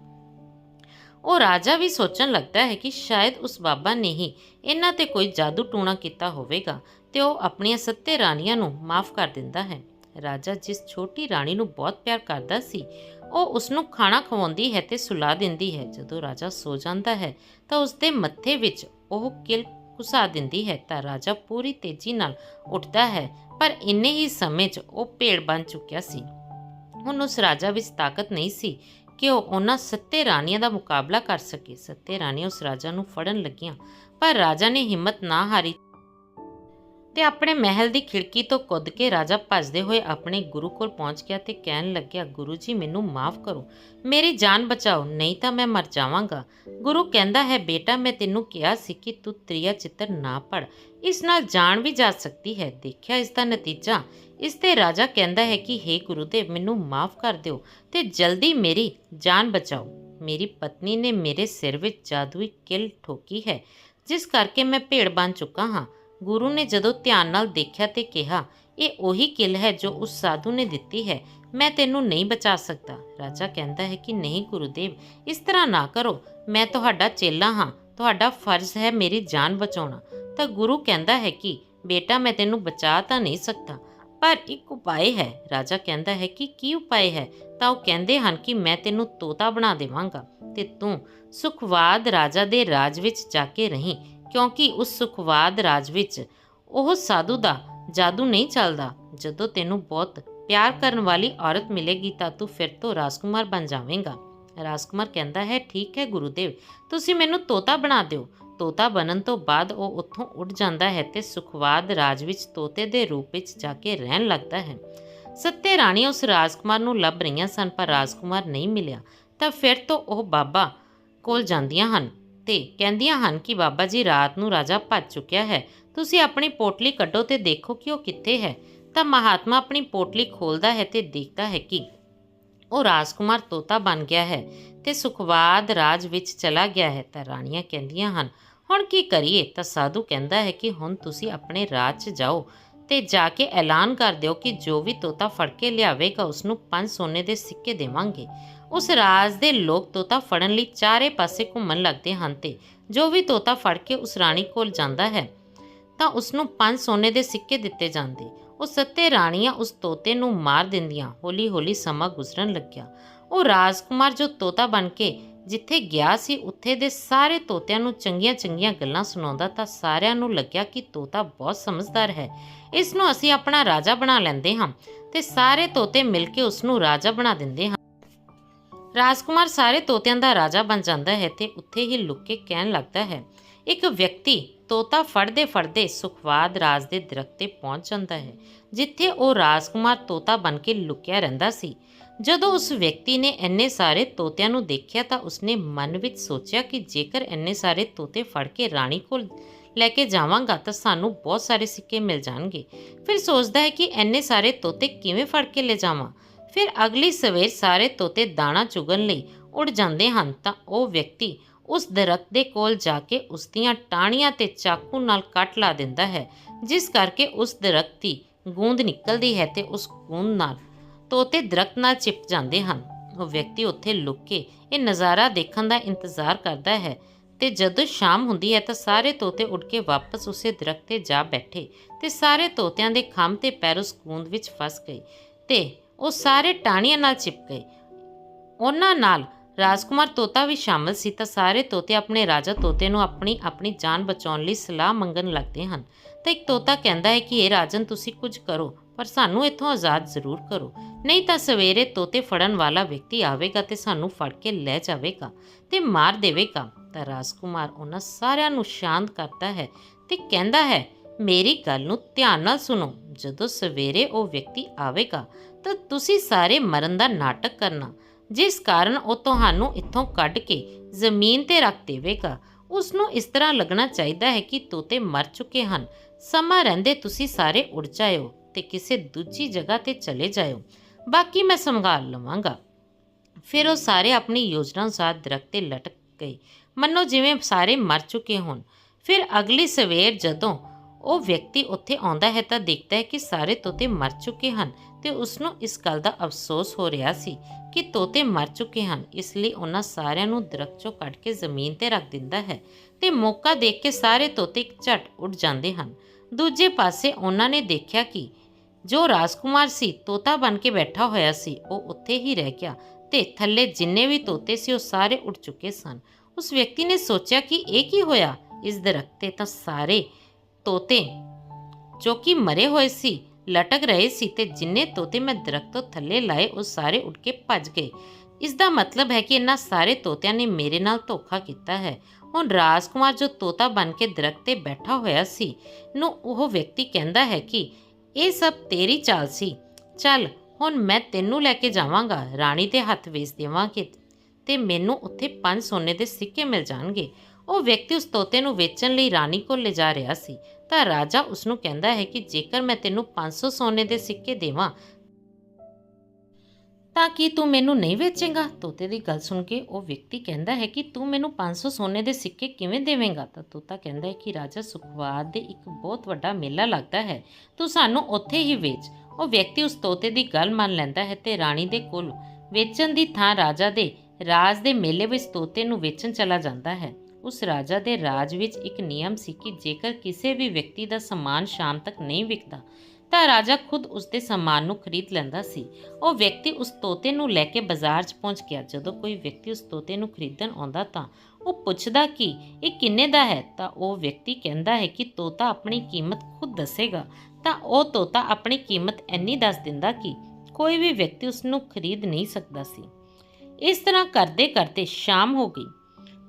ਉਹ ਰਾਜਾ ਵੀ ਸੋਚਣ ਲੱਗਦਾ ਹੈ ਕਿ ਸ਼ਾਇਦ ਉਸ ਬਾਬਾ ਨੇ ਹੀ ਇਹਨਾਂ ਤੇ ਕੋਈ ਜਾਦੂ ਟੂਣਾ ਕੀਤਾ ਹੋਵੇਗਾ ਤੇ ਉਹ ਆਪਣੀਆਂ ਸੱਤੇ ਰਾਣੀਆਂ ਨੂੰ ਮਾਫ ਕਰ ਦਿੰਦਾ ਹੈ। ਰਾਜਾ ਜਿਸ ਛੋਟੀ ਰਾਣੀ ਨੂੰ ਬਹੁਤ ਪਿਆਰ ਕਰਦਾ ਸੀ, ਉਹ ਉਸ ਨੂੰ ਖਾਣਾ ਖਵਾਉਂਦੀ ਹੈ ਤੇ ਸੁਲਾ ਦਿੰਦੀ ਹੈ। ਜਦੋਂ ਰਾਜਾ ਸੋ ਜਾਂਦਾ ਹੈ, ਤਾਂ ਉਸ ਦੇ ਮੱਥੇ ਵਿੱਚ ਉਹ ਕਿਲ ਘੁਸਾ ਦਿੰਦੀ ਹੈ, ਤਾਂ ਰਾਜਾ ਪੂਰੀ ਤੇਜ਼ੀ ਨਾਲ ਉੱਠਦਾ ਹੈ, ਪਰ ਇੰਨੇ ਹੀ ਸਮੇਂ 'ਚ ਉਹ ਭੇੜ ਬਣ ਚੁੱਕਿਆ ਸੀ। ਹੁਣ ਉਸ ਰਾਜਾ ਵਿੱਚ ਤਾਕਤ ਨਹੀਂ ਸੀ ਕਿ ਉਹ ਉਹਨਾਂ ਸੱਤੇ ਰਾਣੀਆਂ ਦਾ ਮੁਕਾਬਲਾ ਕਰ ਸਕੇ। ਸੱਤੇ ਰਾਣੀਆਂ ਉਸ ਰਾਜਾ ਨੂੰ ਫੜਨ ਲੱਗੀਆਂ, ਪਰ ਰਾਜਾ ਨੇ ਹਿੰਮਤ ਨਾ ਹਾਰੀ ਤੇ ਆਪਣੇ ਮਹਿਲ ਦੀ ਖਿੜਕੀ ਤੋਂ ਕੁੱਦ ਕੇ ਰਾਜਾ ਭੱਜਦੇ ਹੋਏ ਆਪਣੇ ਗੁਰੂ ਕੋਲ ਪਹੁੰਚ ਗਿਆ ਤੇ ਕਹਿਣ ਲੱਗਿਆ, ਗੁਰੂ ਜੀ, ਮੈਨੂੰ ਮਾਫ ਕਰੋ। ਮੇਰੀ ਜਾਨ ਬਚਾਓ, ਨਹੀਂ ਤਾਂ ਮੈਂ ਮਰ ਜਾਵਾਂਗਾ। ਗੁਰੂ ਕਹਿੰਦਾ ਹੈ, ਬੇਟਾ, ਮੈਂ ਤੈਨੂੰ ਕਿਹਾ ਸੀ ਕਿ ਤੂੰ ਤ੍ਰਿਆ ਚਿੱਤਰ ਨਾ ਪੜ ਇਸ ਨਾਲ ਜਾਨ ਵੀ ਜਾ ਸਕਦੀ ਹੈ। ਦੇਖਿਆ ਇਸ ਦਾ ਨਤੀਜਾ ਇਸ ਤੇ ਰਾਜਾ ਕਹਿੰਦਾ ਹੈ ਕਿ हे ਗੁਰੂਦੇਵ, ਮੈਨੂੰ ਮਾਫ ਕਰ ਦਿਓ ਤੇ ਜਲਦੀ ਮੇਰੀ ਜਾਨ ਬਚਾਓ। ਮੇਰੀ ਪਤਨੀ ਨੇ ਮੇਰੇ ਸਿਰ ਵਿੱਚ ਜਾਦੂਈ ਕਿਲ ਠੋਕੀ ਹੈ, ਜਿਸ ਕਰਕੇ ਮੈਂ ਭੇੜ ਬਣ ਚੁੱਕਾ ਹਾਂ। ਗੁਰੂ ਨੇ ਜਦੋਂ ਧਿਆਨ ਨਾਲ ਦੇਖਿਆ ਤੇ ਕਿਹਾ, ਇਹ ਉਹੀ ਕਿਲ ਹੈ ਜੋ ਉਸ ਸਾਧੂ ਨੇ ਦਿੱਤੀ ਹੈ, ਮੈਂ ਤੈਨੂੰ ਨਹੀਂ ਬਚਾ ਸਕਦਾ। ਰਾਜਾ ਕਹਿੰਦਾ ਹੈ ਕਿ ਨਹੀਂ ਗੁਰੂਦੇਵ, ਇਸ ਤਰ੍ਹਾਂ ਨਾ ਕਰੋ, ਮੈਂ ਤੁਹਾਡਾ ਚੇਲਾ ਹਾਂ, ਤੁਹਾਡਾ ਫਰਜ਼ ਹੈ ਮੇਰੀ ਜਾਨ ਬਚਾਉਣਾ। ਤਾਂ ਗੁਰੂ ਕਹਿੰਦਾ ਹੈ ਕਿ, ਬੇਟਾ, ਮੈਂ ਤੈਨੂੰ ਬਚਾ ਤਾਂ ਨਹੀਂ ਸਕਦਾ ਪਰ ਇੱਕ ਉਪਾਏ ਹੈ, ਰਾਜਾ ਕਹਿੰਦਾ ਹੈ ਕਿ ਕੀ ਉਪਾਏ ਹੈ? ਤਾਂ ਉਹ ਕਹਿੰਦੇ ਹਨ ਕਿ ਮੈਂ ਤੈਨੂੰ ਤੋਤਾ ਬਣਾ ਦੇਵਾਂਗਾ ਤੇ ਤੂੰ ਸੁਖਵਾਦ ਰਾਜਾ ਦੇ ਰਾਜ ਵਿੱਚ ਜਾ ਕੇ ਰਹੀਂ, ਕਿਉਂਕਿ ਉਸ ਸੁਖਵਾਦ ਰਾਜ ਵਿੱਚ ਉਹ ਸਾਧੂ ਦਾ ਜਾਦੂ ਨਹੀਂ ਚੱਲਦਾ। ਜਦੋਂ ਤੈਨੂੰ ਬਹੁਤ ਪਿਆਰ ਕਰਨ ਵਾਲੀ ਔਰਤ ਮਿਲੇਗੀ ਤਾਂ ਤੂੰ ਫਿਰ ਤੋਂ ਰਾਜਕੁਮਾਰ ਬਣ ਜਾਵੇਂਗਾ। ਰਾਜਕੁਮਾਰ ਕਹਿੰਦਾ ਹੈ, ਠੀਕ ਹੈ ਗੁਰੂਦੇਵ, ਤੁਸੀਂ ਮੈਨੂੰ ਤੋਤਾ ਬਣਾ ਦਿਓ ਤੋਤਾ ਬਣਨ ਤੋਂ ਬਾਅਦ ਉਹ ਉੱਥੋਂ ਉੱਡ ਜਾਂਦਾ ਹੈ ਤੇ ਸੁਖਵਾਦ ਰਾਜ ਵਿੱਚ ਤੋਤੇ ਦੇ ਰੂਪ ਵਿੱਚ ਜਾ ਕੇ ਰਹਿਣ ਲੱਗਦਾ ਹੈ। ਸੱਤੇ ਰਾਣੀਆਂ ਉਸ ਰਾਜਕੁਮਾਰ ਨੂੰ ਲੱਭ ਰਹੀਆਂ ਸਨ, ਪਰ ਰਾਜਕੁਮਾਰ ਨਹੀਂ ਮਿਲਿਆ। ਤਾਂ ਫਿਰ ਤੋਂ ਉਹ ਬਾਬਾ ਕੋਲ ਜਾਂਦੀਆਂ ਹਨ ਤੇ ਕਹਿੰਦੀਆਂ ਹਨ ਕਿ ਬਾਬਾ ਜੀ, ਰਾਤ ਨੂੰ ਰਾਜਾ ਭੱਜ ਚੁੱਕਿਆ ਹੈ। ਤੁਸੀਂ ਆਪਣੀ ਪੋਟਲੀ ਕੱਢੋ ਤੇ ਦੇਖੋ ਕਿ ਉਹ ਕਿੱਥੇ ਹੈ। ਤਾਂ ਮਹਾਤਮਾ ਆਪਣੀ ਪੋਟਲੀ ਖੋਲਦਾ ਹੈ ਤੇ ਦੇਖਦਾ ਹੈ ਕਿ ਉਹ ਰਾਜਕੁਮਾਰ ਤੋਤਾ ਬਣ ਗਿਆ ਹੈ ਤੇ ਸੁਖਵਾਦ ਰਾਜ ਵਿੱਚ ਚਲਾ ਗਿਆ ਹੈ। ਤਾਂ ਰਾਣੀਆਂ ਕਹਿੰਦੀਆਂ ਹਨ ਹੁਣ ਕੀ ਕਰੀਏ? ਤਾਂ ਸਾਧੂ ਕਹਿੰਦਾ ਹੈ ਕਿ ਹੁਣ ਤੁਸੀਂ ਆਪਣੇ ਰਾਜ 'ਚ ਜਾਓ ਤੇ ਜਾ ਕੇ ਐਲਾਨ ਕਰ ਦਿਓ ਕਿ ਜੋ ਵੀ ਤੋਤਾ ਫੜ ਕੇ ਲਿਆਵੇਗਾ ਉਸ ਨੂੰ ਪੰਜ ਸੋਨੇ ਦੇ ਸਿੱਕੇ ਦੇਵਾਂਗੇ। ਉਸ ਰਾਜ ਦੇ ਲੋਕ ਤੋਤਾ ਫੜਨ ਲਈ ਚਾਰੇ ਪਾਸੇ ਘੁੰਮਣ ਲੱਗਦੇ ਹਨ ਤੇ ਜੋ ਵੀ ਤੋਤਾ ਫੜ ਕੇ ਉਸ ਰਾਣੀ ਕੋਲ ਜਾਂਦਾ ਹੈ, ਤਾਂ ਉਸ ਨੂੰ ਪੰਜ ਸੋਨੇ ਦੇ ਸਿੱਕੇ ਦਿੱਤੇ ਜਾਂਦੇ। ਉਹ ਸੱਤੇ ਰਾਣੀਆਂ ਉਸ ਤੋਤੇ ਨੂੰ ਮਾਰ ਦਿੰਦੀਆਂ। ਹੌਲੀ-ਹੌਲੀ ਸਮਾਂ ਗੁਜ਼ਰਨ ਲੱਗਿਆ। ਉਹ ਰਾਜਕੁਮਾਰ ਜੋ ਤੋਤਾ ਬਣ ਕੇ ਜਿੱਥੇ ਗਿਆ ਸੀ, ਉੱਥੇ ਦੇ ਸਾਰੇ ਤੋਤਿਆਂ ਨੂੰ ਚੰਗੀਆਂ-ਚੰਗੀਆਂ ਗੱਲਾਂ ਸੁਣਾਉਂਦਾ ਤਾਂ ਸਾਰਿਆਂ ਨੂੰ ਲੱਗਿਆ ਕਿ ਤੋਤਾ ਬਹੁਤ ਸਮਝਦਾਰ ਹੈ। ਇਸ ਨੂੰ ਅਸੀਂ ਆਪਣਾ ਰਾਜਾ ਬਣਾ ਲੈਂਦੇ ਹਾਂ ਤੇ ਸਾਰੇ ਤੋਤੇ ਮਿਲ ਕੇ ਉਸ ਨੂੰ ਰਾਜਾ ਬਣਾ ਦਿੰਦੇ ਹਨ ਰਾਜਕੁਮਾਰ ਸਾਰੇ ਤੋਤਿਆਂ ਦਾ ਰਾਜਾ ਬਣ ਜਾਂਦਾ ਹੈ ਤੇ ਉੱਥੇ ਹੀ ਲੁੱਕ ਕੇ ਕਹਿਣ ਲੱਗਦਾ ਹੈ, ਇੱਕ ਵਿਅਕਤੀ ਤੋਤਾ ਫੜਦੇ ਫੜਦੇ ਸੁਖਵਾਦ ਰਾਜ ਦੇ ਦਰਖਤ ਤੇ ਪਹੁੰਚ ਜਾਂਦਾ ਹੈ, ਜਿੱਥੇ ਉਹ ਰਾਜਕੁਮਾਰ ਤੋਤਾ ਬਣ ਕੇ ਲੁਕਿਆ ਰਹਿੰਦਾ ਸੀ। ਜਦੋਂ ਉਸ ਵਿਅਕਤੀ ਨੇ ਇੰਨੇ ਸਾਰੇ ਤੋਤਿਆਂ ਨੂੰ ਦੇਖਿਆ ਤਾਂ ਉਸਨੇ ਮਨ ਵਿੱਚ ਸੋਚਿਆ ਕਿ ਜੇਕਰ ਇੰਨੇ ਸਾਰੇ ਤੋਤੇ ਫੜ ਕੇ ਰਾਣੀ ਕੋਲ ਲੈ ਕੇ ਜਾਵਾਂਗਾ ਤਾਂ ਸਾਨੂੰ ਬਹੁਤ ਸਾਰੇ ਸਿੱਕੇ ਮਿਲ ਜਾਣਗੇ। ਫਿਰ ਸੋਚਦਾ ਹੈ ਕਿ ਇੰਨੇ ਸਾਰੇ ਤੋਤੇ ਕਿਵੇਂ ਫੜ ਕੇ ਲੈ ਜਾਵਾਂ। ਫਿਰ ਅਗਲੀ ਸਵੇਰ ਸਾਰੇ ਤੋਤੇ ਦਾਣਾ ਚੁਗਣ ਲਈ ਉੱਡ ਜਾਂਦੇ ਹਨ ਤਾਂ ਉਹ ਵਿਅਕਤੀ ਉਸ ਦਰਖਤ ਦੇ ਕੋਲ ਜਾ ਕੇ ਉਸ ਦੀਆਂ ਟਾਹਣੀਆਂ ਤੇ ਚਾਕੂ ਨਾਲ ਕੱਟ ਲਾ ਦਿੰਦਾ ਹੈ, ਜਿਸ ਕਰਕੇ ਉਸ ਦਰਖਤ ਦੀ ਗੂੰਦ ਨਿਕਲਦੀ ਹੈ ਤੇ ਉਸ ਗੂੰਦ ਨਾਲ ਤੋਤੇ ਦਰਖਤ ਨਾਲ ਚਿਪਕ ਜਾਂਦੇ ਹਨ। ਉਹ ਵਿਅਕਤੀ ਉੱਥੇ ਲੁੱਕ ਕੇ ਇਹ ਨਜ਼ਾਰਾ ਦੇਖਣ ਦਾ ਇੰਤਜ਼ਾਰ ਕਰਦਾ ਹੈ ਤੇ ਜਦੋਂ ਸ਼ਾਮ ਹੁੰਦੀ ਹੈ ਤਾਂ ਸਾਰੇ ਤੋਤੇ ਉੱਡ ਕੇ ਵਾਪਸ ਉਸੇ ਦਰਖਤ ਤੇ ਜਾ ਬੈਠੇ ਤੇ ਸਾਰੇ ਤੋਤਿਆਂ ਦੇ ਖੰਭ ਤੇ ਪੈਰ ਉਸ ਵਿੱਚ ਫਸ ਗਏ ਤੇ ਉਹ ਸਾਰੇ ਟਾਹਣੀਆਂ ਨਾਲ ਚਿਪਕ ਗਏ। ਉਹਨਾਂ ਨਾਲ ਰਾਜਕੁਮਾਰ ਤੋਤਾ ਵੀ ਸ਼ਾਮਲ ਸੀ ਤਾਂ ਸਾਰੇ ਤੋਤੇ ਆਪਣੇ ਰਾਜਾ ਤੋਤੇ ਨੂੰ ਆਪਣੀ ਆਪਣੀ ਜਾਨ ਬਚਾਉਣ ਲਈ ਸਲਾਹ ਮੰਗਣ ਲੱਗਦੇ ਹਨ। ਤਾਂ ਇੱਕ ਤੋਤਾ ਕਹਿੰਦਾ ਹੈ ਕਿ ਇਹ ਰਾਜਨ, ਤੁਸੀਂ ਕੁਝ ਕਰੋ। ਪਰ ਸਾਨੂੰ ਇੱਥੋਂ ਆਜ਼ਾਦ ਜ਼ਰੂਰ ਕਰੋ। ਨਹੀਂ ਤਾਂ ਸਵੇਰੇ ਤੋਤੇ ਫੜਨ ਵਾਲਾ ਵਿਅਕਤੀ ਆਵੇਗਾ ਤੇ ਸਾਨੂੰ ਫੜ ਕੇ ਲੈ ਜਾਵੇਗਾ ਤੇ ਮਾਰ ਦੇਵੇਗਾ। ਤਾਂ ਰਾਜਕੁਮਾਰ ਉਹਨਾਂ ਸਾਰਿਆਂ ਨੂੰ ਸ਼ਾਂਤ ਕਰਦਾ ਹੈ ਤੇ ਕਹਿੰਦਾ ਹੈ, ਮੇਰੀ ਗੱਲ ਨੂੰ ਧਿਆਨ ਨਾਲ ਸੁਣੋ। ਜਦੋਂ ਸਵੇਰੇ ਉਹ ਵਿਅਕਤੀ ਆਵੇਗਾ ਤਾਂ ਤੁਸੀਂ ਸਾਰੇ ਮਰਨ ਦਾ ਨਾਟਕ ਕਰਨਾ। ਜਿਸ ਕਾਰਨ ਉਹ ਤੁਹਾਨੂੰ ਇੱਥੋਂ ਕੱਢ ਕੇ ਜ਼ਮੀਨ ਤੇ ਰੱਖ ਦੇਵੇਗਾ। ਉਸ ਨੂੰ ਇਸ ਤਰ੍ਹਾਂ ਲੱਗਣਾ ਚਾਹੀਦਾ ਹੈ ਕਿ ਤੋਤੇ ਮਰ ਚੁੱਕੇ ਹਨ। ਸਮਾਂ ਰਹਿੰਦੇ ਤੁਸੀਂ ਸਾਰੇ ਉੜ ਜਾਇਓ। ਤੇ ਕਿਸੇ ਦੂਜੀ ਜਗ੍ਹਾ ਤੇ ਚਲੇ ਜਾਇਓ। ਬਾਕੀ ਮੈਂ ਸੰਭਾਲ ਲਵਾਂਗਾ। ਫਿਰ ਉਹ ਸਾਰੇ ਆਪਣੀ ਯੋਜਨਾ ਅਨੁਸਾਰ ਦਰਖਤ ਤੇ ਲਟਕ ਗਏ। ਮੰਨੋ ਜਿਵੇਂ ਸਾਰੇ ਮਰ ਚੁੱਕੇ ਹੋਣ। ਫਿਰ ਅਗਲੀ ਸਵੇਰ ਜਦੋਂ ਉਹ ਵਿਅਕਤੀ ਉੱਥੇ ਆਉਂਦਾ ਹੈ ਤਾਂ ਦੇਖਦਾ ਹੈ ਕਿ ਸਾਰੇ ਤੋਤੇ ਮਰ ਚੁੱਕੇ ਹਨ ਤੇ ਉਸ ਨੂੰ ਇਸ ਗੱਲ ਦਾ ਅਫਸੋਸ ਹੋ ਰਿਹਾ ਸੀ ਕਿ ਤੋਤੇ ਮਰ ਚੁੱਕੇ ਹਨ। ਇਸ ਲਈ ਉਹਨਾਂ ਸਾਰਿਆਂ ਨੂੰ ਦਰਖਤ 'ਚੋਂ ਕੱਢ ਕੇ ਜ਼ਮੀਨ ਤੇ ਰੱਖ ਦਿੰਦਾ ਹੈ ਤੇ ਮੌਕਾ ਦੇਖ ਕੇ ਸਾਰੇ ਤੋਤੇ ਇੱਕ ਝਟ ਉੱਡ ਜਾਂਦੇ ਹਨ। ਦੂਜੇ ਪਾਸੇ ਉਹਨਾਂ ਨੇ ਦੇਖਿਆ ਕਿ ਜੋ ਰਾਜਕੁਮਾਰ ਸੀ, ਤੋਤਾ ਬਣ ਕੇ ਬੈਠਾ ਹੋਇਆ ਸੀ, ਉਹ ਉੱਥੇ ਹੀ ਰਹਿ ਗਿਆ ਤੇ ਥੱਲੇ ਜਿੰਨੇ ਵੀ ਤੋਤੇ ਸੀ, ਉਹ ਸਾਰੇ ਉੱਡ ਚੁੱਕੇ ਸਨ। ਉਸ ਵਿਅਕਤੀ ਨੇ ਸੋਚਿਆ ਕਿ ਇਹ ਕੀ ਹੋਇਆ? ਇਸ ਦਰਖਤ ਤੇ ਤਾਂ ਸਾਰੇ ਤੋਤੇ ਜੋ ਕਿ ਮਰੇ ਹੋਏ ਸੀ, ਲਟਕ ਰਹੇ ਸੀ ਤੇ ਜਿੰਨੇ ਤੋਤੇ ਮੈਂ ਦਰਖਤ ਤੋਂ ਥੱਲੇ ਲਾਏ, ਉਹ ਸਾਰੇ ਉੱਡ ਕੇ ਭੱਜ ਗਏ। ਇਸ ਦਾ ਮਤਲਬ ਹੈ ਕਿ ਇਹਨਾਂ ਸਾਰੇ ਤੋਤਿਆਂ ਨੇ ਮੇਰੇ ਨਾਲ ਧੋਖਾ ਕੀਤਾ ਹੈ। ਹੁਣ ਰਾਜਕੁਮਾਰ ਜੋ ਤੋਤਾ ਬਣ ਕੇ ਦਰਖਤ ਤੇ ਬੈਠਾ ਹੋਇਆ ਸੀ, ਨੂੰ ਉਹ ਵਿਅਕਤੀ ਕਹਿੰਦਾ ਹੈ ਕਿ ਇਹ ਸਭ ਤੇਰੀ ਚਾਲ ਸੀ। ਚੱਲ, ਹੁਣ ਮੈਂ ਤੈਨੂੰ ਲੈ ਕੇ ਜਾਵਾਂਗਾ, ਰਾਣੀ ਦੇ ਹੱਥ ਵੇਚ ਦੇਵਾਂਗੇ। ਤੇ ਮੈਨੂੰ ਉੱਥੇ ਪੰਜ ਸੋਨੇ ਦੇ ਸਿੱਕੇ ਮਿਲ ਜਾਣਗੇ। ਉਹ ਵਿਅਕਤੀ ਉਸ ਤੋਤੇ ਨੂੰ ਵੇਚਣ ਲਈ ਰਾਣੀ ਕੋਲ ਲਿਜਾ ਰਿਹਾ ਸੀ। ਤਾਂ ਰਾਜਾ ਉਸ ਨੂੰ ਕਹਿੰਦਾ ਹੈ ਕਿ ਜੇਕਰ ਮੈਂ ਤੈਨੂੰ 500 ਸੋਨੇ ਦੇ ਸਿੱਕੇ ਦੇਵਾਂ ਤਾਂ ਕੀ ਤੂੰ ਮੈਨੂੰ ਨਹੀਂ ਵੇਚੇਗਾ? ਤੋਤੇ ਦੀ ਗੱਲ ਸੁਣ ਕੇ ਉਹ ਵਿਅਕਤੀ ਕਹਿੰਦਾ ਹੈ ਕਿ ਤੂੰ ਮੈਨੂੰ 500 ਸੋਨੇ ਦੇ ਸਿੱਕੇ ਕਿਵੇਂ ਦੇਵੇਂਗਾ? ਤਾਂ ਤੋਤਾ ਕਹਿੰਦਾ ਹੈ ਕਿ ਰਾਜਾ ਸੁਖਵਾਦ ਦੇ ਇੱਕ ਬਹੁਤ ਵੱਡਾ ਮੇਲਾ ਲੱਗਦਾ ਹੈ। ਤੂੰ ਸਾਨੂੰ ਉੱਥੇ ਹੀ ਵੇਚ। ਉਹ ਵਿਅਕਤੀ ਉਸ ਤੋਤੇ ਦੀ ਗੱਲ ਮੰਨ ਲੈਂਦਾ ਹੈ ਤੇ ਰਾਣੀ ਦੇ ਕੋਲ ਵੇਚਣ ਦੀ ਥਾਂ ਰਾਜਾ ਦੇ ਰਾਜ ਦੇ ਮੇਲੇ ਵਿੱਚ ਤੋਤੇ ਨੂੰ ਵੇਚਣ ਚਲਾ ਜਾਂਦਾ ਹੈ। ਉਸ ਰਾਜਾ ਦੇ ਰਾਜ ਵਿੱਚ ਇੱਕ ਨਿਯਮ ਸੀ ਕਿ ਜੇਕਰ ਕਿਸੇ ਵੀ ਵਿਅਕਤੀ ਦਾ ਸਮਾਨ ਸ਼ਾਮ ਤੱਕ ਨਹੀਂ ਵਿਕਦਾ ਤਾਂ ਰਾਜਾ ਖੁਦ ਉਸ ਦੇ ਸਮਾਨ ਨੂੰ ਖਰੀਦ ਲੈਂਦਾ ਸੀ। ਉਹ ਵਿਅਕਤੀ ਉਸ ਤੋਤੇ ਨੂੰ ਲੈ ਕੇ ਬਾਜ਼ਾਰ 'ਚ ਪਹੁੰਚ ਗਿਆ। ਜਦੋਂ ਕੋਈ ਵਿਅਕਤੀ ਉਸ ਤੋਤੇ ਨੂੰ ਖਰੀਦਣ ਆਉਂਦਾ ਤਾਂ ਉਹ ਪੁੱਛਦਾ ਕਿ ਇਹ ਕਿੰਨੇ ਦਾ ਹੈ? ਤਾਂ ਉਹ ਵਿਅਕਤੀ ਕਹਿੰਦਾ ਹੈ ਕਿ ਤੋਤਾ ਆਪਣੀ ਕੀਮਤ ਖੁਦ ਦੱਸੇਗਾ। ਤਾਂ ਉਹ ਤੋਤਾ ਆਪਣੀ ਕੀਮਤ ਇੰਨੀ ਦੱਸ ਦਿੰਦਾ ਕਿ ਕੋਈ ਵੀ ਵਿਅਕਤੀ ਉਸ ਨੂੰ ਖਰੀਦ ਨਹੀਂ ਸਕਦਾ ਸੀ। ਇਸ ਤਰ੍ਹਾਂ ਕਰਦੇ ਕਰਦੇ ਸ਼ਾਮ ਹੋ ਗਈ।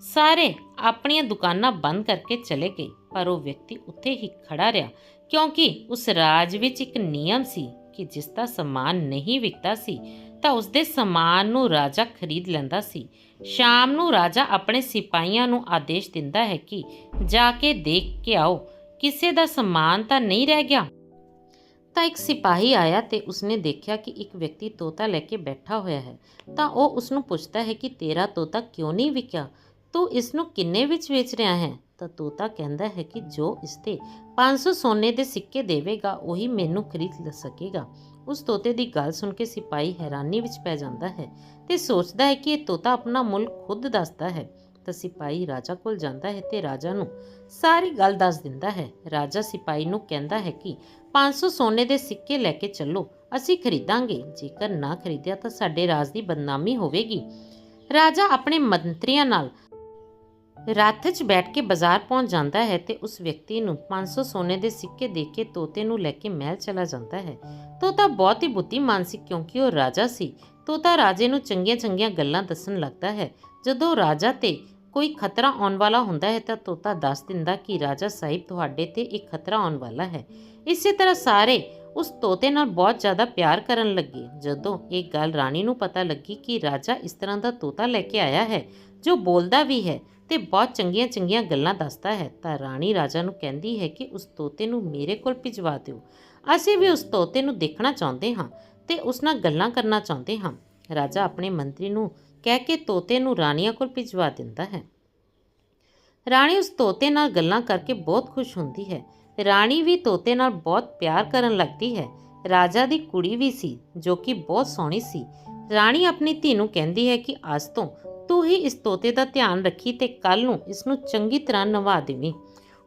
ਸਾਰੇ ਆਪਣੀਆਂ ਦੁਕਾਨਾਂ ਬੰਦ ਕਰਕੇ ਚਲੇ ਗਏ। ਪਰ ਉਹ ਵਿਅਕਤੀ ਉੱਥੇ ਹੀ ਖੜਾ ਰਿਹਾ। ਕਿਉਂਕਿ ਉਸ ਰਾਜ ਵਿੱਚ ਇੱਕ ਨਿਯਮ ਸੀ ਕਿ ਜਿਸ ਦਾ ਸਮਾਨ ਨਹੀਂ ਵਿਕਦਾ ਸੀ, ਤਾਂ ਉਸ ਦੇ ਸਮਾਨ ਨੂੰ ਰਾਜਾ ਖਰੀਦ ਲੈਂਦਾ ਸੀ। ਸ਼ਾਮ ਨੂੰ ਰਾਜਾ ਆਪਣੇ ਸਿਪਾਹੀਆਂ ਨੂੰ ਆਦੇਸ਼ ਦਿੰਦਾ ਹੈ ਕਿ ਜਾ ਕੇ ਦੇਖ ਕੇ ਆਓ, ਕਿਸੇ ਦਾ ਸਮਾਨ ਤਾਂ ਨਹੀਂ ਰਹਿ ਗਿਆ। ਤਾਂ ਇੱਕ ਸਿਪਾਹੀ ਆਇਆ ਤੇ ਉਸਨੇ ਦੇਖਿਆ ਕਿ ਇੱਕ ਵਿਅਕਤੀ ਤੋਤਾ ਲੈ ਕੇ ਬੈਠਾ ਹੋਇਆ ਹੈ। ਤਾਂ ਉਹ ਉਸ ਨੂੰ ਪੁੱਛਦਾ ਹੈ ਕਿ ਤੇਰਾ ਤੋਤਾ ਕਿਉਂ ਨਹੀਂ ਵਿਕਿਆ? ਤੂੰ ਇਸ ਨੂੰ ਕਿੰਨੇ ਵਿੱਚ ਵੇਚ ਰਿਹਾ ਹੈ? ਤਾਂ ਤੋਤਾ ਕਹਿੰਦਾ ਹੈ ਕਿ ਜੋ ਇਸ ਤੇ 500 ਸੋਨੇ ਦੇ ਸਿੱਕੇ ਦੇਵੇਗਾ, ਉਹੀ ਮੈਨੂੰ ਖਰੀਦ ਲ ਸਕੇਗਾ। ਉਸ ਤੋਤੇ ਦੀ ਗੱਲ ਸੁਣ ਕੇ ਸਿਪਾਹੀ ਹੈਰਾਨੀ ਵਿੱਚ ਪੈ ਜਾਂਦਾ ਹੈ ਤੇ ਸੋਚਦਾ ਹੈ ਕਿ ਇਹ ਤੋਤਾ ਆਪਣਾ ਮੁੱਲ ਖੁਦ ਦੱਸਦਾ ਹੈ। ਤਾਂ ਸਿਪਾਹੀ ਰਾਜਾ ਕੋਲ ਜਾਂਦਾ ਹੈ ਤੇ ਰਾਜਾ ਨੂੰ ਸਾਰੀ ਗੱਲ ਦੱਸ ਦਿੰਦਾ ਹੈ। ਰਾਜਾ ਸਿਪਾਹੀ ਨੂੰ ਕਹਿੰਦਾ ਹੈ ਕਿ 500 ਸੋਨੇ ਦੇ ਸਿੱਕੇ ਲੈ ਕੇ ਚੱਲੋ, ਅਸੀਂ ਖਰੀਦਾਂਗੇ, ਜੇਕਰ ਨਾ ਖਰੀਦਿਆ ਤਾਂ ਸਾਡੇ ਰਾਜ ਦੀ ਬਦਨਾਮੀ ਹੋਵੇਗੀ। ਰਾਜਾ ਆਪਣੇ ਮੰਤਰੀਆਂ ਨਾਲ ਰੱਥ 'ਚ ਬੈਠ ਕੇ ਬਾਜ਼ਾਰ ਪਹੁੰਚ ਜਾਂਦਾ ਹੈ ਤੇ ਉਸ ਵਿਅਕਤੀ ਨੂੰ 500 ਸੋਨੇ ਦੇ ਸਿੱਕੇ ਦੇ ਕੇ ਤੋਤੇ ਨੂੰ ਲੈ ਕੇ ਮਹਿਲ ਚਲਾ ਜਾਂਦਾ ਹੈ। ਤੋਤਾ ਬਹੁਤ ਹੀ ਬੁੱਧੀਮਾਨ ਸੀ ਕਿਉਂਕਿ ਉਹ ਰਾਜਾ ਸੀ। ਤੋਤਾ ਰਾਜੇ ਨੂੰ ਚੰਗੀਆਂ-ਚੰਗੀਆਂ ਗੱਲਾਂ ਦੱਸਣ ਲੱਗਦਾ ਹੈ। ਜਦੋਂ ਰਾਜਾ ਤੇ ਕੋਈ ਖਤਰਾ ਆਉਣ ਵਾਲਾ ਹੁੰਦਾ ਹੈ ਤਾਂ ਤੋਤਾ ਦੱਸ ਦਿੰਦਾ ਕਿ ਰਾਜਾ ਸਾਹਿਬ ਤੁਹਾਡੇ ਤੇ ਇੱਕ ਖਤਰਾ ਆਉਣ ਵਾਲਾ ਹੈ। ਇਸੇ ਤਰ੍ਹਾਂ ਸਾਰੇ ਉਸ ਤੋਤੇ ਨਾਲ ਬਹੁਤ ਜ਼ਿਆਦਾ ਪਿਆਰ ਕਰਨ ਲੱਗੇ। ਜਦੋਂ ਇਹ ਗੱਲ ਰਾਣੀ ਨੂੰ ਪਤਾ ਲੱਗੀ ਕਿ ਰਾਜਾ ਇਸ ਤਰ੍ਹਾਂ ਦਾ ਤੋਤਾ ਲੈ ਕੇ ਆਇਆ ਹੈ, ਜੋ ਬੋਲਦਾ ਵੀ ਹੈ ਤੇ ਬਹੁਤ ਚੰਗੀਆਂ ਚੰਗੀਆਂ ਗੱਲਾਂ ਦੱਸਦਾ ਹੈ। ਤਾਂ ਰਾਣੀ ਰਾਜਾ ਨੂੰ ਕਹਿੰਦੀ ਹੈ ਕਿ ਉਸ ਤੋਤੇ ਨੂੰ ਮੇਰੇ ਕੋਲ ਭਿਜਵਾ ਦਿਓ। ਅਸੀਂ ਵੀ ਉਸ ਤੋਤੇ ਨੂੰ ਦੇਖਣਾ ਚਾਹੁੰਦੇ ਹਾਂ ਤੇ ਉਸ ਨਾਲ ਗੱਲਾਂ ਕਰਨਾ ਚਾਹੁੰਦੇ ਹਾਂ। ਰਾਜਾ ਆਪਣੇ ਮੰਤਰੀ ਨੂੰ ਕਹਿ ਕੇ ਤੋਤੇ ਨੂੰ ਰਾਣੀਆਂ ਕੋਲ ਭਿਜਵਾ ਦਿੰਦਾ ਹੈ। ਰਾਣੀ ਉਸ ਤੋਤੇ ਨਾਲ ਗੱਲਾਂ ਕਰਕੇ ਬਹੁਤ ਖੁਸ਼ ਹੁੰਦੀ ਹੈ। ਰਾਣੀ ਵੀ ਤੋਤੇ ਨਾਲ ਬਹੁਤ ਪਿਆਰ ਕਰਨ ਲੱਗਦੀ ਹੈ। ਰਾਜਾ ਦੀ ਕੁੜੀ ਵੀ ਸੀ, ਜੋ ਕਿ ਬਹੁਤ ਸੋਹਣੀ ਸੀ। ਰਾਣੀ ਆਪਣੀ ਧੀ ਨੂੰ ਕਹਿੰਦੀ ਹੈ ਕਿ ਅੱਜ ਤੋਂ ਤੂੰ ਹੀ ਇਸ ਤੋਤੇ ਦਾ ਧਿਆਨ ਰੱਖੀ ਤੇ ਕੱਲ ਨੂੰ ਇਸ ਨੂੰ ਚੰਗੀ ਤਰ੍ਹਾਂ ਨਵਾ ਦੇਵੀਂ।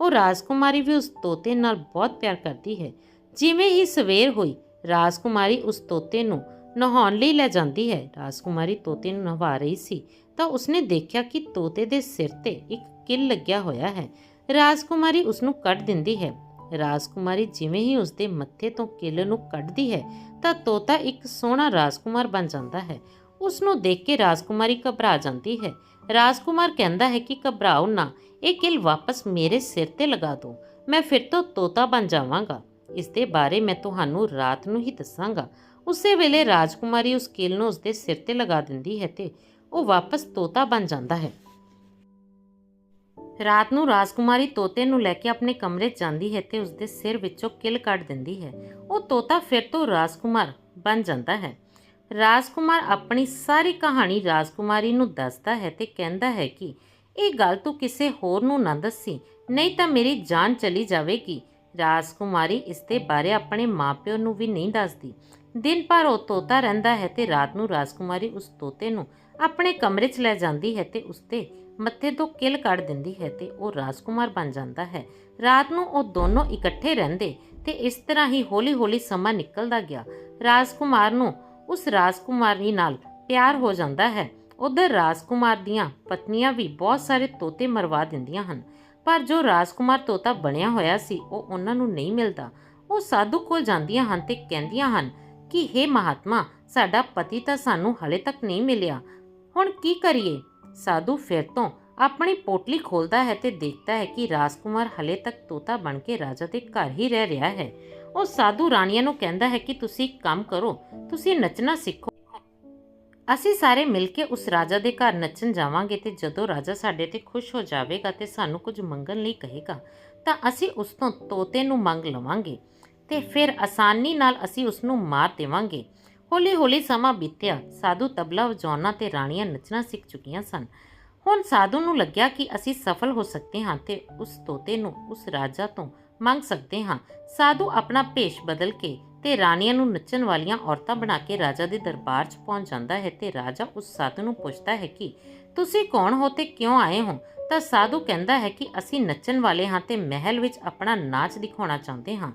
ਉਹ ਰਾਜਕੁਮਾਰੀ ਵੀ ਉਸ ਤੋਤੇ ਨਾਲ ਬਹੁਤ ਪਿਆਰ ਕਰਦੀ ਹੈ। ਜਿਵੇਂ ਹੀ ਸਵੇਰ ਹੋਈ, ਰਾਜਕੁਮਾਰੀ ਉਸ ਤੋਤੇ ਨੂੰ ਨਹਾਉਣ ਲਈ ਲੈ ਜਾਂਦੀ ਹੈ। ਰਾਜਕੁਮਾਰੀ ਤੋਤੇ ਨੂੰ ਨਵਾ ਰਹੀ ਸੀ, ਤਾਂ ਉਸਨੇ ਦੇਖਿਆ ਕਿ ਤੋਤੇ ਦੇ ਸਿਰ ਤੇ ਇੱਕ ਕਿੱਲ ਲੱਗਿਆ ਹੋਇਆ ਹੈ। ਰਾਜਕੁਮਾਰੀ ਉਸ ਨੂੰ ਕੱਢ ਦਿੰਦੀ ਹੈ। ਰਾਜਕੁਮਾਰੀ ਜਿਵੇਂ ਹੀ ਉਸਦੇ ਮੱਥੇ ਤੋਂ ਕਿੱਲ ਨੂੰ ਕੱਢਦੀ ਹੈ, ਤਾਂ ਤੋਤਾ ਇੱਕ ਸੋਹਣਾ ਰਾਜਕੁਮਾਰ ਬਣ ਜਾਂਦਾ ਹੈ। ਉਸ ਨੂੰ ਦੇਖ ਕੇ ਰਾਜਕੁਮਾਰੀ ਘਬਰਾ ਜਾਂਦੀ ਹੈ। ਰਾਜਕੁਮਾਰ ਕਹਿੰਦਾ ਹੈ ਕਿ ਘਬਰਾਓ ਨਾ, ਇਹ ਕਿੱਲ ਵਾਪਸ ਮੇਰੇ ਸਿਰ ਤੇ ਲਗਾ ਦਿਓ ਮੈਂ ਫਿਰ ਤੋਂ ਤੋਤਾ ਬਣ ਜਾਵਾਂਗਾ। ਇਸ ਦੇ ਬਾਰੇ ਮੈਂ ਤੁਹਾਨੂੰ ਰਾਤ ਨੂੰ ਹੀ ਦੱਸਾਂਗਾ। ਉਸੇ ਵੇਲੇ ਰਾਜਕੁਮਾਰੀ ਉਸ ਕਿੱਲ ਨੂੰ ਉਸਦੇ ਸਿਰ ਤੇ ਲਗਾ ਦਿੰਦੀ ਹੈ ਤੇ ਉਹ ਵਾਪਸ ਤੋਤਾ ਬਣ ਜਾਂਦਾ ਹੈ। ਰਾਤ ਨੂੰ ਰਾਜਕੁਮਾਰੀ ਤੋਤੇ ਨੂੰ ਲੈ ਕੇ ਆਪਣੇ ਕਮਰੇ 'ਚ ਜਾਂਦੀ ਹੈ ਤੇ ਉਸਦੇ ਸਿਰ ਵਿੱਚੋਂ ਕਿੱਲ ਕੱਢ ਦਿੰਦੀ ਹੈ। ਉਹ ਤੋਤਾ ਫਿਰ ਤੋਂ ਰਾਜਕੁਮਾਰ ਬਣ ਜਾਂਦਾ ਹੈ। ਰਾਜਕੁਮਾਰ ਆਪਣੀ ਸਾਰੀ ਕਹਾਣੀ ਰਾਜਕੁਮਾਰੀ ਨੂੰ ਦੱਸਦਾ ਹੈ ਤੇ ਕਹਿੰਦਾ ਹੈ ਕਿ ਇਹ ਗੱਲ ਤੂੰ ਕਿਸੇ ਹੋਰ ਨੂੰ ਨਾ ਦੱਸੀ, ਨਹੀਂ ਤਾਂ ਮੇਰੀ ਜਾਨ ਚਲੀ ਜਾਵੇਗੀ। ਰਾਜਕੁਮਾਰੀ ਇਸ ਦੇ ਬਾਰੇ ਆਪਣੇ ਮਾਪਿਓ ਨੂੰ ਵੀ ਨਹੀਂ ਦੱਸਦੀ। ਦਿਨ ਭਰ ਉਹ ਤੋਤਾ ਰਹਿੰਦਾ ਹੈ ਤੇ ਰਾਤ ਨੂੰ ਰਾਜਕੁਮਾਰੀ ਉਸ ਤੋਤੇ ਨੂੰ ਆਪਣੇ ਕਮਰੇ 'ਚ ਲੈ ਜਾਂਦੀ ਹੈ ਤੇ ਉਸ ਮੱਥੇ ਤੋਂ ਕਿੱਲ ਕੱਢ ਦਿੰਦੀ ਹੈ ਤੇ ਉਹ ਰਾਜਕੁਮਾਰ ਬਣ ਜਾਂਦਾ ਹੈ। ਰਾਤ ਨੂੰ ਉਹ ਦੋਨੋਂ ਇਕੱਠੇ ਰਹਿੰਦੇ ਤੇ ਇਸ ਤਰ੍ਹਾਂ ਹੀ ਹੌਲੀ-ਹੌਲੀ ਸਮਾਂ ਨਿਕਲਦਾ ਗਿਆ। ਰਾਜਕੁਮਾਰ ਨੂੰ ਉਸ ਰਾਜਕੁਮਾਰੀ ਨਾਲ ਪਿਆਰ ਹੋ ਜਾਂਦਾ ਹੈ। ਉਧਰ ਰਾਜਕੁਮਾਰ ਦੀਆਂ ਪਤਨੀਆਂ ਵੀ ਬਹੁਤ ਸਾਰੇ ਤੋਤੇ ਮਰਵਾ ਦਿੰਦੀਆਂ ਹਨ। ਪਰ ਜੋ ਰਾਜਕੁਮਾਰ ਤੋਤਾ ਬਣਿਆ ਹੋਇਆ ਸੀ, ਉਹ ਉਹਨਾਂ ਨੂੰ ਨਹੀਂ ਮਿਲਦਾ। ਉਹ ਸਾਧੂ ਕੋਲ ਜਾਂਦੀਆਂ ਹਨ ਤੇ ਕਹਿੰਦੀਆਂ ਹਨ ਕਿ हे ਮਹਾਤਮਾ, ਸਾਡਾ ਪਤੀ ਤਾਂ ਸਾਨੂੰ ਹਲੇ ਤੱਕ ਨਹੀਂ ਮਿਲਿਆ। ਹੁਣ ਕੀ ਕਰੀਏ? ਸਾਧੂ ਫਿਰ ਤੋਂ ਆਪਣੀ ਪੋਟਲੀ ਖੋਲਦਾ ਹੈ ਤੇ ਦੇਖਦਾ ਹੈ ਕਿ ਰਾਜਕੁਮਾਰ ਹਲੇ ਤੱਕ ਤੋਤਾ ਬਣ ਕੇ ਰਾਜਾ ਦੇ ਘਰ ਹੀ ਰਹਿ ਰਿਹਾ ਹੈ। ਉਹ ਸਾਧੂ ਰਾਣੀਆਂ ਨੂੰ ਕਹਿੰਦਾ ਹੈ ਕਿ ਤੁਸੀਂ ਇੱਕ ਕੰਮ ਕਰੋ, ਤੁਸੀਂ ਨੱਚਣਾ ਸਿੱਖੋ। ਅਸੀਂ ਸਾਰੇ ਮਿਲ ਕੇ ਉਸ ਰਾਜਾ ਦੇ ਘਰ ਨੱਚਣ ਜਾਵਾਂਗੇ ਤੇ ਜਦੋਂ ਰਾਜਾ ਸਾਡੇ ਤੇ ਖੁਸ਼ ਹੋ ਜਾਵੇਗਾ ਤੇ ਸਾਨੂੰ ਕੁਝ ਮੰਗਣ ਲਈ ਕਹੇਗਾ, ਤਾਂ ਅਸੀਂ ਉਸ ਤੋਂ ਤੋਤੇ ਨੂੰ ਮੰਗ ਲਵਾਂਗੇ ਤੇ ਫਿਰ ਆਸਾਨੀ ਨਾਲ ਅਸੀਂ ਉਸ ਨੂੰ ਮਾਰ ਦੇਵਾਂਗੇ। ਹੌਲੀ-ਹੌਲੀ ਸਮਾਂ ਬੀਤਿਆ, ਸਾਧੂ ਤਬਲਾ ਵਜਾਉਣਾ ਤੇ ਰਾਣੀਆਂ ਨੱਚਣਾ ਸਿੱਖ ਚੁੱਕੀਆਂ ਸਨ। ਹੁਣ ਸਾਧੂ ਨੂੰ ਲੱਗਿਆ ਕਿ ਅਸੀਂ ਸਫਲ ਹੋ ਸਕਦੇ ਹਾਂ ਤੇ ਉਸ ਤੋਤੇ ਨੂੰ ਉਸ ਰਾਜਾ ਤੋਂ ਮੰਗ ਸਕਦੇ ਹਾਂ। ਸਾਧੂ ਆਪਣਾ ਭੇਸ਼ ਬਦਲ ਕੇ ਤੇ ਰਾਣੀਆਂ ਨੂੰ ਨੱਚਣ ਵਾਲੀਆਂ ਔਰਤਾਂ ਬਣਾ ਕੇ ਰਾਜਾ ਦੇ ਦਰਬਾਰ 'ਚ ਪਹੁੰਚ ਜਾਂਦਾ ਹੈ ਤੇ ਰਾਜਾ ਉਸ ਸਾਧੂ ਨੂੰ ਪੁੱਛਦਾ ਹੈ ਕਿ, ਤੁਸੀਂ ਕੌਣ ਹੋ ਤੇ ਕਿਉਂ ਆਏ ਹੋ? ਤਾਂ ਸਾਧੂ ਕਹਿੰਦਾ ਹੈ ਕਿ ਅਸੀਂ ਨੱਚਣ ਵਾਲੇ ਹਾਂ ਤੇ ਮਹਿਲ ਵਿੱਚ ਆਪਣਾ ਨਾਚ ਦਿਖਾਉਣਾ ਚਾਹੁੰਦੇ ਹਾਂ।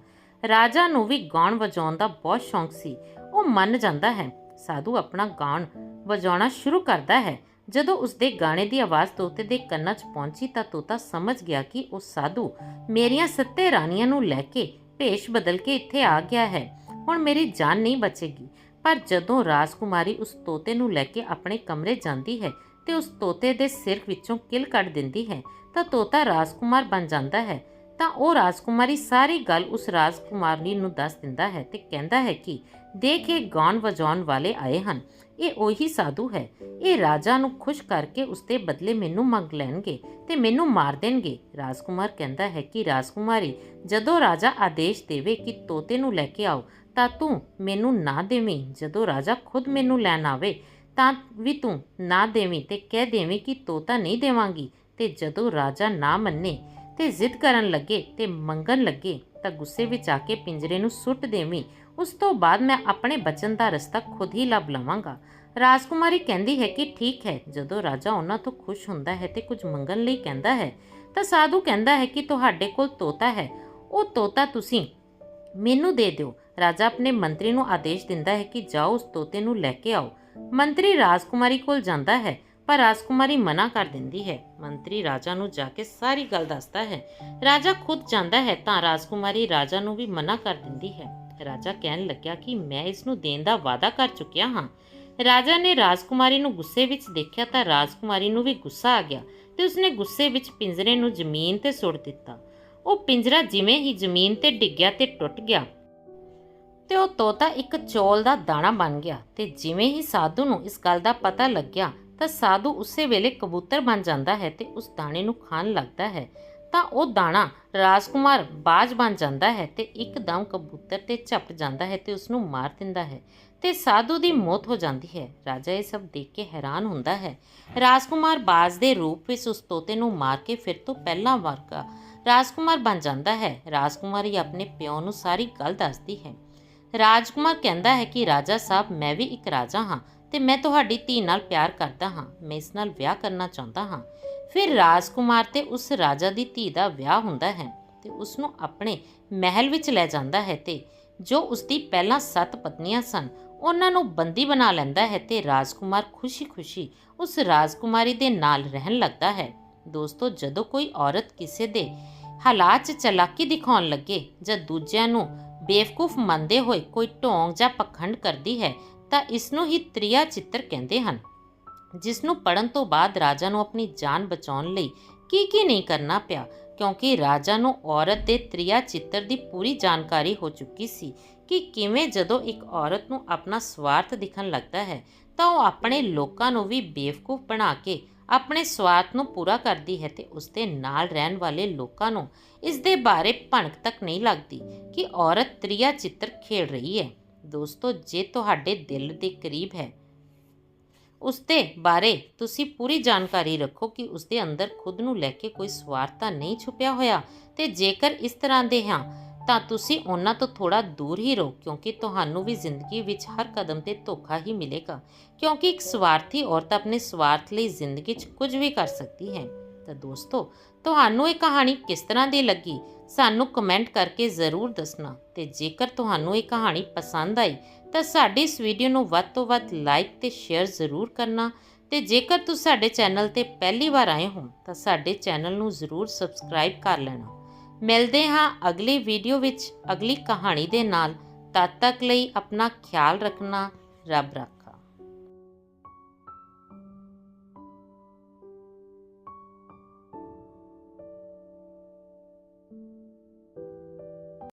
ਰਾਜਾ ਨੂੰ ਵੀ ਗਾਉਣ ਵਜਾਉਣ ਦਾ ਬਹੁਤ ਸ਼ੌਂਕ ਸੀ। ਉਹ ਮੰਨ ਜਾਂਦਾ ਹੈ। ਸਾਧੂ ਆਪਣਾ ਗਾਉਣ ਵਜਾਉਣਾ ਸ਼ੁਰੂ ਕਰਦਾ ਹੈ। ਜਦੋਂ ਉਸਦੇ ਗਾਣੇ ਦੀ ਆਵਾਜ਼ ਤੋਤੇ ਦੇ ਕੰਨਾਂ 'ਚ ਪਹੁੰਚੀ ਤਾਂ ਤੋਤਾ ਸਮਝ ਗਿਆ ਕਿ ਉਹ ਸਾਧੂ ਮੇਰੀਆਂ ਸੱਤੇ ਰਾਣੀਆਂ ਨੂੰ ਲੈ ਕੇ ਭੇਸ਼ ਬਦਲ ਕੇ ਇੱਥੇ ਆ ਗਿਆ ਹੈ। ਹੁਣ ਮੇਰੀ ਜਾਨ ਨਹੀਂ ਬਚੇਗੀ। ਪਰ ਜਦੋਂ ਰਾਜਕੁਮਾਰੀ ਉਸ ਤੋਤੇ ਨੂੰ ਲੈ ਕੇ ਆਪਣੇ ਕਮਰੇ ਜਾਂਦੀ ਹੈ ਤੇ ਉਸ ਤੋਤੇ ਦੇ ਸਿਰ ਵਿੱਚੋਂ ਕਿੱਲ ਕੱਢ ਦਿੰਦੀ ਹੈ, ਤਾਂ ਤੋਤਾ ਰਾਜਕੁਮਾਰ ਬਣ ਜਾਂਦਾ ਹੈ। ਤਾਂ ਉਹ ਰਾਜਕੁਮਾਰੀ ਸਾਰੀ ਗੱਲ ਉਸ ਰਾਜਕੁਮਾਰੀ ਨੂੰ ਦੱਸ ਦਿੰਦਾ ਹੈ ਤੇ ਕਹਿੰਦਾ ਹੈ ਕਿ ਦੇਖ ਇਹ ਗਾਉਣ ਵਜਾਉਣ ਵਾਲੇ ਆਏ ਹਨ। ਇਹ ਉਹੀ ਸਾਧੂ ਹੈ। ਇਹ ਰਾਜਾ ਨੂੰ ਖੁਸ਼ ਕਰਕੇ ਉਸਦੇ ਬਦਲੇ ਮੈਨੂੰ ਮੰਗ ਲੈਣਗੇ ਤੇ ਮੈਨੂੰ ਮਾਰ ਦੇਣਗੇ। ਰਾਜਕੁਮਾਰ ਕਹਿੰਦਾ ਹੈ ਕਿ ਰਾਜਕੁਮਾਰੀ, ਜਦੋਂ ਰਾਜਾ ਆਦੇਸ਼ ਦੇਵੇ ਕਿ ਤੋਤੇ ਨੂੰ ਲੈ ਕੇ ਆਓ, ਤਾਂ ਤੂੰ ਮੈਨੂੰ ਨਾ ਦੇਵੀਂ। ਜਦੋਂ ਰਾਜਾ ਖੁਦ ਮੈਨੂੰ ਲੈਣ ਆਵੇ, ਤਾਂ ਵੀ ਤੂੰ ਨਾ ਦੇਵੀਂ ਤੇ ਕਹਿ ਦੇਵੀਂ ਕਿ ਤੋਤਾ ਨਹੀਂ ਦੇਵਾਂਗੀ। ਤੇ ਜਦੋਂ ਰਾਜਾ ਨਾ ਮੰਨੇ ਤੇ ਜ਼ਿੱਦ ਕਰਨ ਲੱਗੇ ਤੇ ਮੰਗਣ ਲੱਗੇ, ਤਾਂ ਗੁੱਸੇ ਵਿੱਚ ਆ ਕੇ ਪਿੰਜਰੇ ਨੂੰ ਸੁੱਟ ਦੇਵੀਂ। ਉਸ ਤੋਂ ਬਾਅਦ ਮੈਂ ਆਪਣੇ ਬਚਨ ਦਾ ਰਸਤਾ ਖੁਦ ਹੀ ਲੱਭ ਲਵਾਂਗਾ। ਰਾਜਕੁਮਾਰੀ ਕਹਿੰਦੀ ਹੈ ਕਿ ਠੀਕ ਹੈ, ਜਦੋਂ ਰਾਜਾ ਉਹਨਾਂ ਤੋਂ ਖੁਸ਼ ਹੁੰਦਾ ਹੈ ਤੇ ਕੁਝ ਮੰਗਣ ਲਈ ਕਹਿੰਦਾ ਹੈ, ਤਾਂ ਸਾਧੂ ਕਹਿੰਦਾ ਹੈ ਕਿ ਤੁਹਾਡੇ ਕੋਲ ਤੋਤਾ ਹੈ। ਉਹ ਤੋਤਾ ਤੁਸੀਂ ਮੈਨੂੰ ਦੇ ਦਿਓ। ਰਾਜਾ ਆਪਣੇ ਮੰਤਰੀ ਨੂੰ ਆਦੇਸ਼ ਦਿੰਦਾ ਹੈ ਕਿ ਜਾਓ ਉਸ ਤੋਤੇ ਨੂੰ ਲੈ ਕੇ ਆਓ। ਮੰਤਰੀ ਰਾਜਕੁਮਾਰੀ ਕੋਲ ਜਾਂਦਾ ਹੈ, ਪਰ ਰਾਜਕੁਮਾਰੀ ਮਨਾ ਕਰ ਦਿੰਦੀ ਹੈ। ਮੰਤਰੀ ਰਾਜਾ ਨੂੰ ਜਾ ਕੇ ਸਾਰੀ ਗੱਲ ਦੱਸਦਾ ਹੈ। ਰਾਜਾ ਖੁਦ ਜਾਂਦਾ ਹੈ ਤਾਂ ਰਾਜਕੁਮਾਰੀ ਰਾਜਾ ਨੂੰ ਵੀ ਮਨਾ ਕਰ ਦਿੰਦੀ ਹੈ। ਰਾਜਾ ਕਹਿਣ ਲੱਗਿਆ ਕਿ ਮੈਂ ਇਸ ਨੂੰ ਦੇਣ ਦਾ ਵਾਅਦਾ ਕਰ ਚੁੱਕਿਆ ਹਾਂ। ਰਾਜਾ ਨੇ ਰਾਜਕੁਮਾਰੀ ਨੂੰ ਗੁੱਸੇ ਵਿੱਚ ਦੇਖਿਆ ਤਾਂ ਰਾਜਕੁਮਾਰੀ ਨੂੰ ਵੀ ਗੁੱਸਾ ਆ ਗਿਆ ਤੇ ਉਸਨੇ ਗੁੱਸੇ ਵਿੱਚ ਪਿੰਜਰੇ ਨੂੰ ਜ਼ਮੀਨ ਤੇ ਸੁੱਟ ਦਿੱਤਾ। ਉਹ ਪਿੰਜਰਾ ਜਿਵੇਂ ਹੀ ਜ਼ਮੀਨ ਤੇ ਡਿੱਗਿਆ ਤੇ ਟੁੱਟ ਗਿਆ ਤੇ ਉਹ ਤੋਤਾ ਇੱਕ ਚੌਲ ਦਾ ਦਾਣਾ ਬਣ ਗਿਆ ਤੇ ਜਿਵੇਂ ਹੀ ਸਾਧੂ ਨੂੰ ਇਸ ਗੱਲ ਦਾ ਪਤਾ ਲੱਗਿਆ ਤਾਂ ਸਾਧੂ ਉਸੇ ਵੇਲੇ ਕਬੂਤਰ ਬਣ ਜਾਂਦਾ ਹੈ ਤੇ ਉਸ ਦਾਣੇ ਨੂੰ ਖਾਣ ਲੱਗਦਾ ਹੈ। ਤਾਂ ਉਹ ਦਾਣਾ ਰਾਜਕੁਮਾਰ ਬਾਜ ਬਣ ਜਾਂਦਾ ਹੈ ਤੇ ਇੱਕਦਮ ਕਬੂਤਰ ਤੇ ਝਪਟ ਜਾਂਦਾ ਹੈ ਤੇ ਉਸ ਨੂੰ ਮਾਰ ਦਿੰਦਾ ਹੈ ਤੇ ਸਾਧੂ ਦੀ ਮੌਤ ਹੋ ਜਾਂਦੀ ਹੈ। ਰਾਜਾ ਇਹ ਸਭ ਦੇਖ ਕੇ ਹੈਰਾਨ ਹੁੰਦਾ ਹੈ। ਰਾਜਕੁਮਾਰ ਬਾਜ ਦੇ ਰੂਪ ਵਿੱਚ ਉਸ ਤੋਤੇ ਨੂੰ ਮਾਰ ਕੇ ਫਿਰ ਤੋਂ ਪਹਿਲਾਂ ਵਰਗਾ ਰਾਜਕੁਮਾਰ ਬਣ ਜਾਂਦਾ ਹੈ। ਰਾਜਕੁਮਾਰੀ ਆਪਣੇ ਪਿਓ ਨੂੰ ਸਾਰੀ ਗੱਲ ਦੱਸਦੀ ਹੈ। ਰਾਜਕੁਮਾਰ ਕਹਿੰਦਾ ਹੈ ਕਿ ਰਾਜਾ ਸਾਹਿਬ, ਮੈਂ ਵੀ ਇੱਕ ਰਾਜਾ ਹਾਂ ਤੇ ਮੈਂ ਤੁਹਾਡੀ ਧੀ ਨਾਲ ਪਿਆਰ ਕਰਦਾ ਹਾਂ। ਮੈਂ ਇਸ ਨਾਲ ਵਿਆਹ ਕਰਨਾ ਚਾਹੁੰਦਾ ਹਾਂ। ਫਿਰ ਰਾਜਕੁਮਾਰ ਤੇ ਉਸ ਰਾਜਾ ਦੀ ਧੀ ਦਾ ਵਿਆਹ ਹੁੰਦਾ ਹੈ ਤੇ ਉਸ ਨੂੰ ਆਪਣੇ ਮਹਿਲ ਵਿੱਚ ਲੈ ਜਾਂਦਾ ਹੈ ਤੇ ਜੋ ਉਸ ਦੀ ਪਹਿਲਾਂ ਸੱਤ ਪਤਨੀਆਂ ਸਨ, ਉਹਨਾਂ ਨੂੰ ਬੰਦੀ ਬਣਾ ਲੈਂਦਾ ਹੈ ਤੇ ਰਾਜਕੁਮਾਰ ਖੁਸ਼ੀ-ਖੁਸ਼ੀ ਉਸ ਰਾਜਕੁਮਾਰੀ ਦੇ ਨਾਲ ਰਹਿਣ ਲੱਗਦਾ ਹੈ। ਦੋਸਤੋ, ਜਦੋਂ ਕੋਈ ਔਰਤ ਕਿਸੇ ਦੇ ਹਾਲਾਤ 'ਚ ਚਲਾਕੀ ਦਿਖਾਉਣ ਲੱਗੇ ਜਾਂ ਦੂਜਿਆਂ ਨੂੰ ਬੇਵਕੂਫ ਮੰਨਦੇ ਹੋਏ ਕੋਈ ਢੋਂਗ ਜਾਂ ਪਖੰਡ ਕਰਦੀ ਹੈ, ਤਾਂ ਇਸ ਨੂੰ ਹੀ ਤ੍ਰਿਆ ਚਿੱਤਰ ਕਹਿੰਦੇ ਹਨ। ਜਿਸ ਨੂੰ ਪੜਨ ਤੋਂ ਬਾਅਦ ਰਾਜਾ ਨੂੰ ਆਪਣੀ ਜਾਨ ਬਚਾਉਣ ਲਈ ਕੀ ਕੀ ਨਹੀਂ ਕਰਨਾ ਪਿਆ, ਕਿਉਂਕਿ ਰਾਜਾ ਨੂੰ ਔਰਤ ਦੇ ਤ੍ਰਿਆ ਚਿੱਤਰ ਦੀ ਪੂਰੀ ਜਾਣਕਾਰੀ ਹੋ ਚੁੱਕੀ ਸੀ ਕਿ ਕਿਵੇਂ ਜਦੋਂ ਇੱਕ ਔਰਤ ਨੂੰ ਆਪਣਾ ਸਵਾਰਥ ਦਿਖਣ ਲੱਗਦਾ ਹੈ, ਤਾਂ ਉਹ ਆਪਣੇ ਲੋਕਾਂ ਨੂੰ ਵੀ ਬੇਵਕੂਫ ਬਣਾ ਕੇ ਆਪਣੇ ਸਵਾਰਥ ਨੂੰ ਪੂਰਾ ਕਰਦੀ ਹੈ ਤੇ ਉਸ ਦੇ ਨਾਲ ਰਹਿਣ ਵਾਲੇ ਲੋਕਾਂ ਨੂੰ ਇਸ ਦੇ ਬਾਰੇ ਭਣਕ ਤੱਕ ਨਹੀਂ ਲੱਗਦੀ ਕਿ ਔਰਤ ਤ੍ਰਿਆ ਚਿੱਤਰ ਖੇਡ ਰਹੀ ਹੈ। ਦੋਸਤੋ, ਜੇ ਤੁਹਾਡੇ ਦਿਲ ਦੇ ਕਰੀਬ ਹੈ ਉਸ ਦੇ ਬਾਰੇ ਤੁਸੀਂ ਪੂਰੀ ਜਾਣਕਾਰੀ ਰੱਖੋ ਕਿ ਉਸ ਦੇ ਅੰਦਰ ਖੁਦ ਨੂੰ ਲੈ ਕੇ ਕੋਈ ਸਵਾਰਥ ਤਾਂ ਨਹੀਂ ਛੁਪਿਆ ਹੋਇਆ। ਤੇ ਜੇਕਰ ਇਸ ਤਰ੍ਹਾਂ ਦੇ ਹਾਂ, ਤਾਂ ਤੁਸੀਂ ਉਹਨਾਂ ਤੋਂ ਥੋੜਾ ਦੂਰ ਹੀ ਰਹੋ, ਕਿਉਂਕਿ ਤੁਹਾਨੂੰ ਵੀ ਜ਼ਿੰਦਗੀ ਵਿੱਚ ਹਰ ਕਦਮ ਤੇ ਧੋਖਾ ਹੀ ਮਿਲੇਗਾ। ਕਿਉਂਕਿ ਇੱਕ ਸਵਾਰਥੀ ਔਰਤ ਆਪਣੇ ਸਵਾਰਥ ਲਈ ਜ਼ਿੰਦਗੀ 'ਚ ਕੁਝ ਵੀ ਕਰ ਸਕਦੀ ਹੈ। ਤਾਂ ਦੋਸਤੋ, ਤੁਹਾਨੂੰ ਇਹ ਕਹਾਣੀ ਕਿਸ ਤਰ੍ਹਾਂ ਦੀ ਲੱਗੀ? ਸਾਨੂੰ ਕਮੈਂਟ ਕਰਕੇ ਜ਼ਰੂਰ ਦੱਸਣਾ। ਤੇ ਜੇਕਰ ਤੁਹਾਨੂੰ ਇਹ ਕਹਾਣੀ ਪਸੰਦ ਆਈ ਤਾਂ ਸਾਡੀ ਇਸ ਵੀਡੀਓ ਨੂੰ ਵੱਧ ਤੋਂ ਵੱਧ ਲਾਈਕ ਤੇ ਸ਼ੇਅਰ ਜ਼ਰੂਰ ਕਰਨਾ ਤੇ ਜੇਕਰ ਤੁਸੀਂ ਸਾਡੇ ਚੈਨਲ ਤੇ ਪਹਿਲੀ ਵਾਰ ਆਏ ਹੋ, ਤਾਂ ਸਾਡੇ ਚੈਨਲ ਨੂੰ ਜ਼ਰੂਰ ਸਬਸਕ੍ਰਾਈਬ ਕਰ ਲੈਣਾ। ਮਿਲਦੇ ਹਾਂ ਅਗਲੀ ਵੀਡੀਓ ਵਿੱਚ ਅਗਲੀ ਕਹਾਣੀ ਦੇ ਨਾਲ। ਤਦ ਤੱਕ ਲਈ ਆਪਣਾ ਖਿਆਲ ਰੱਖਣਾ, ਰੱਬ ਰੱਖ।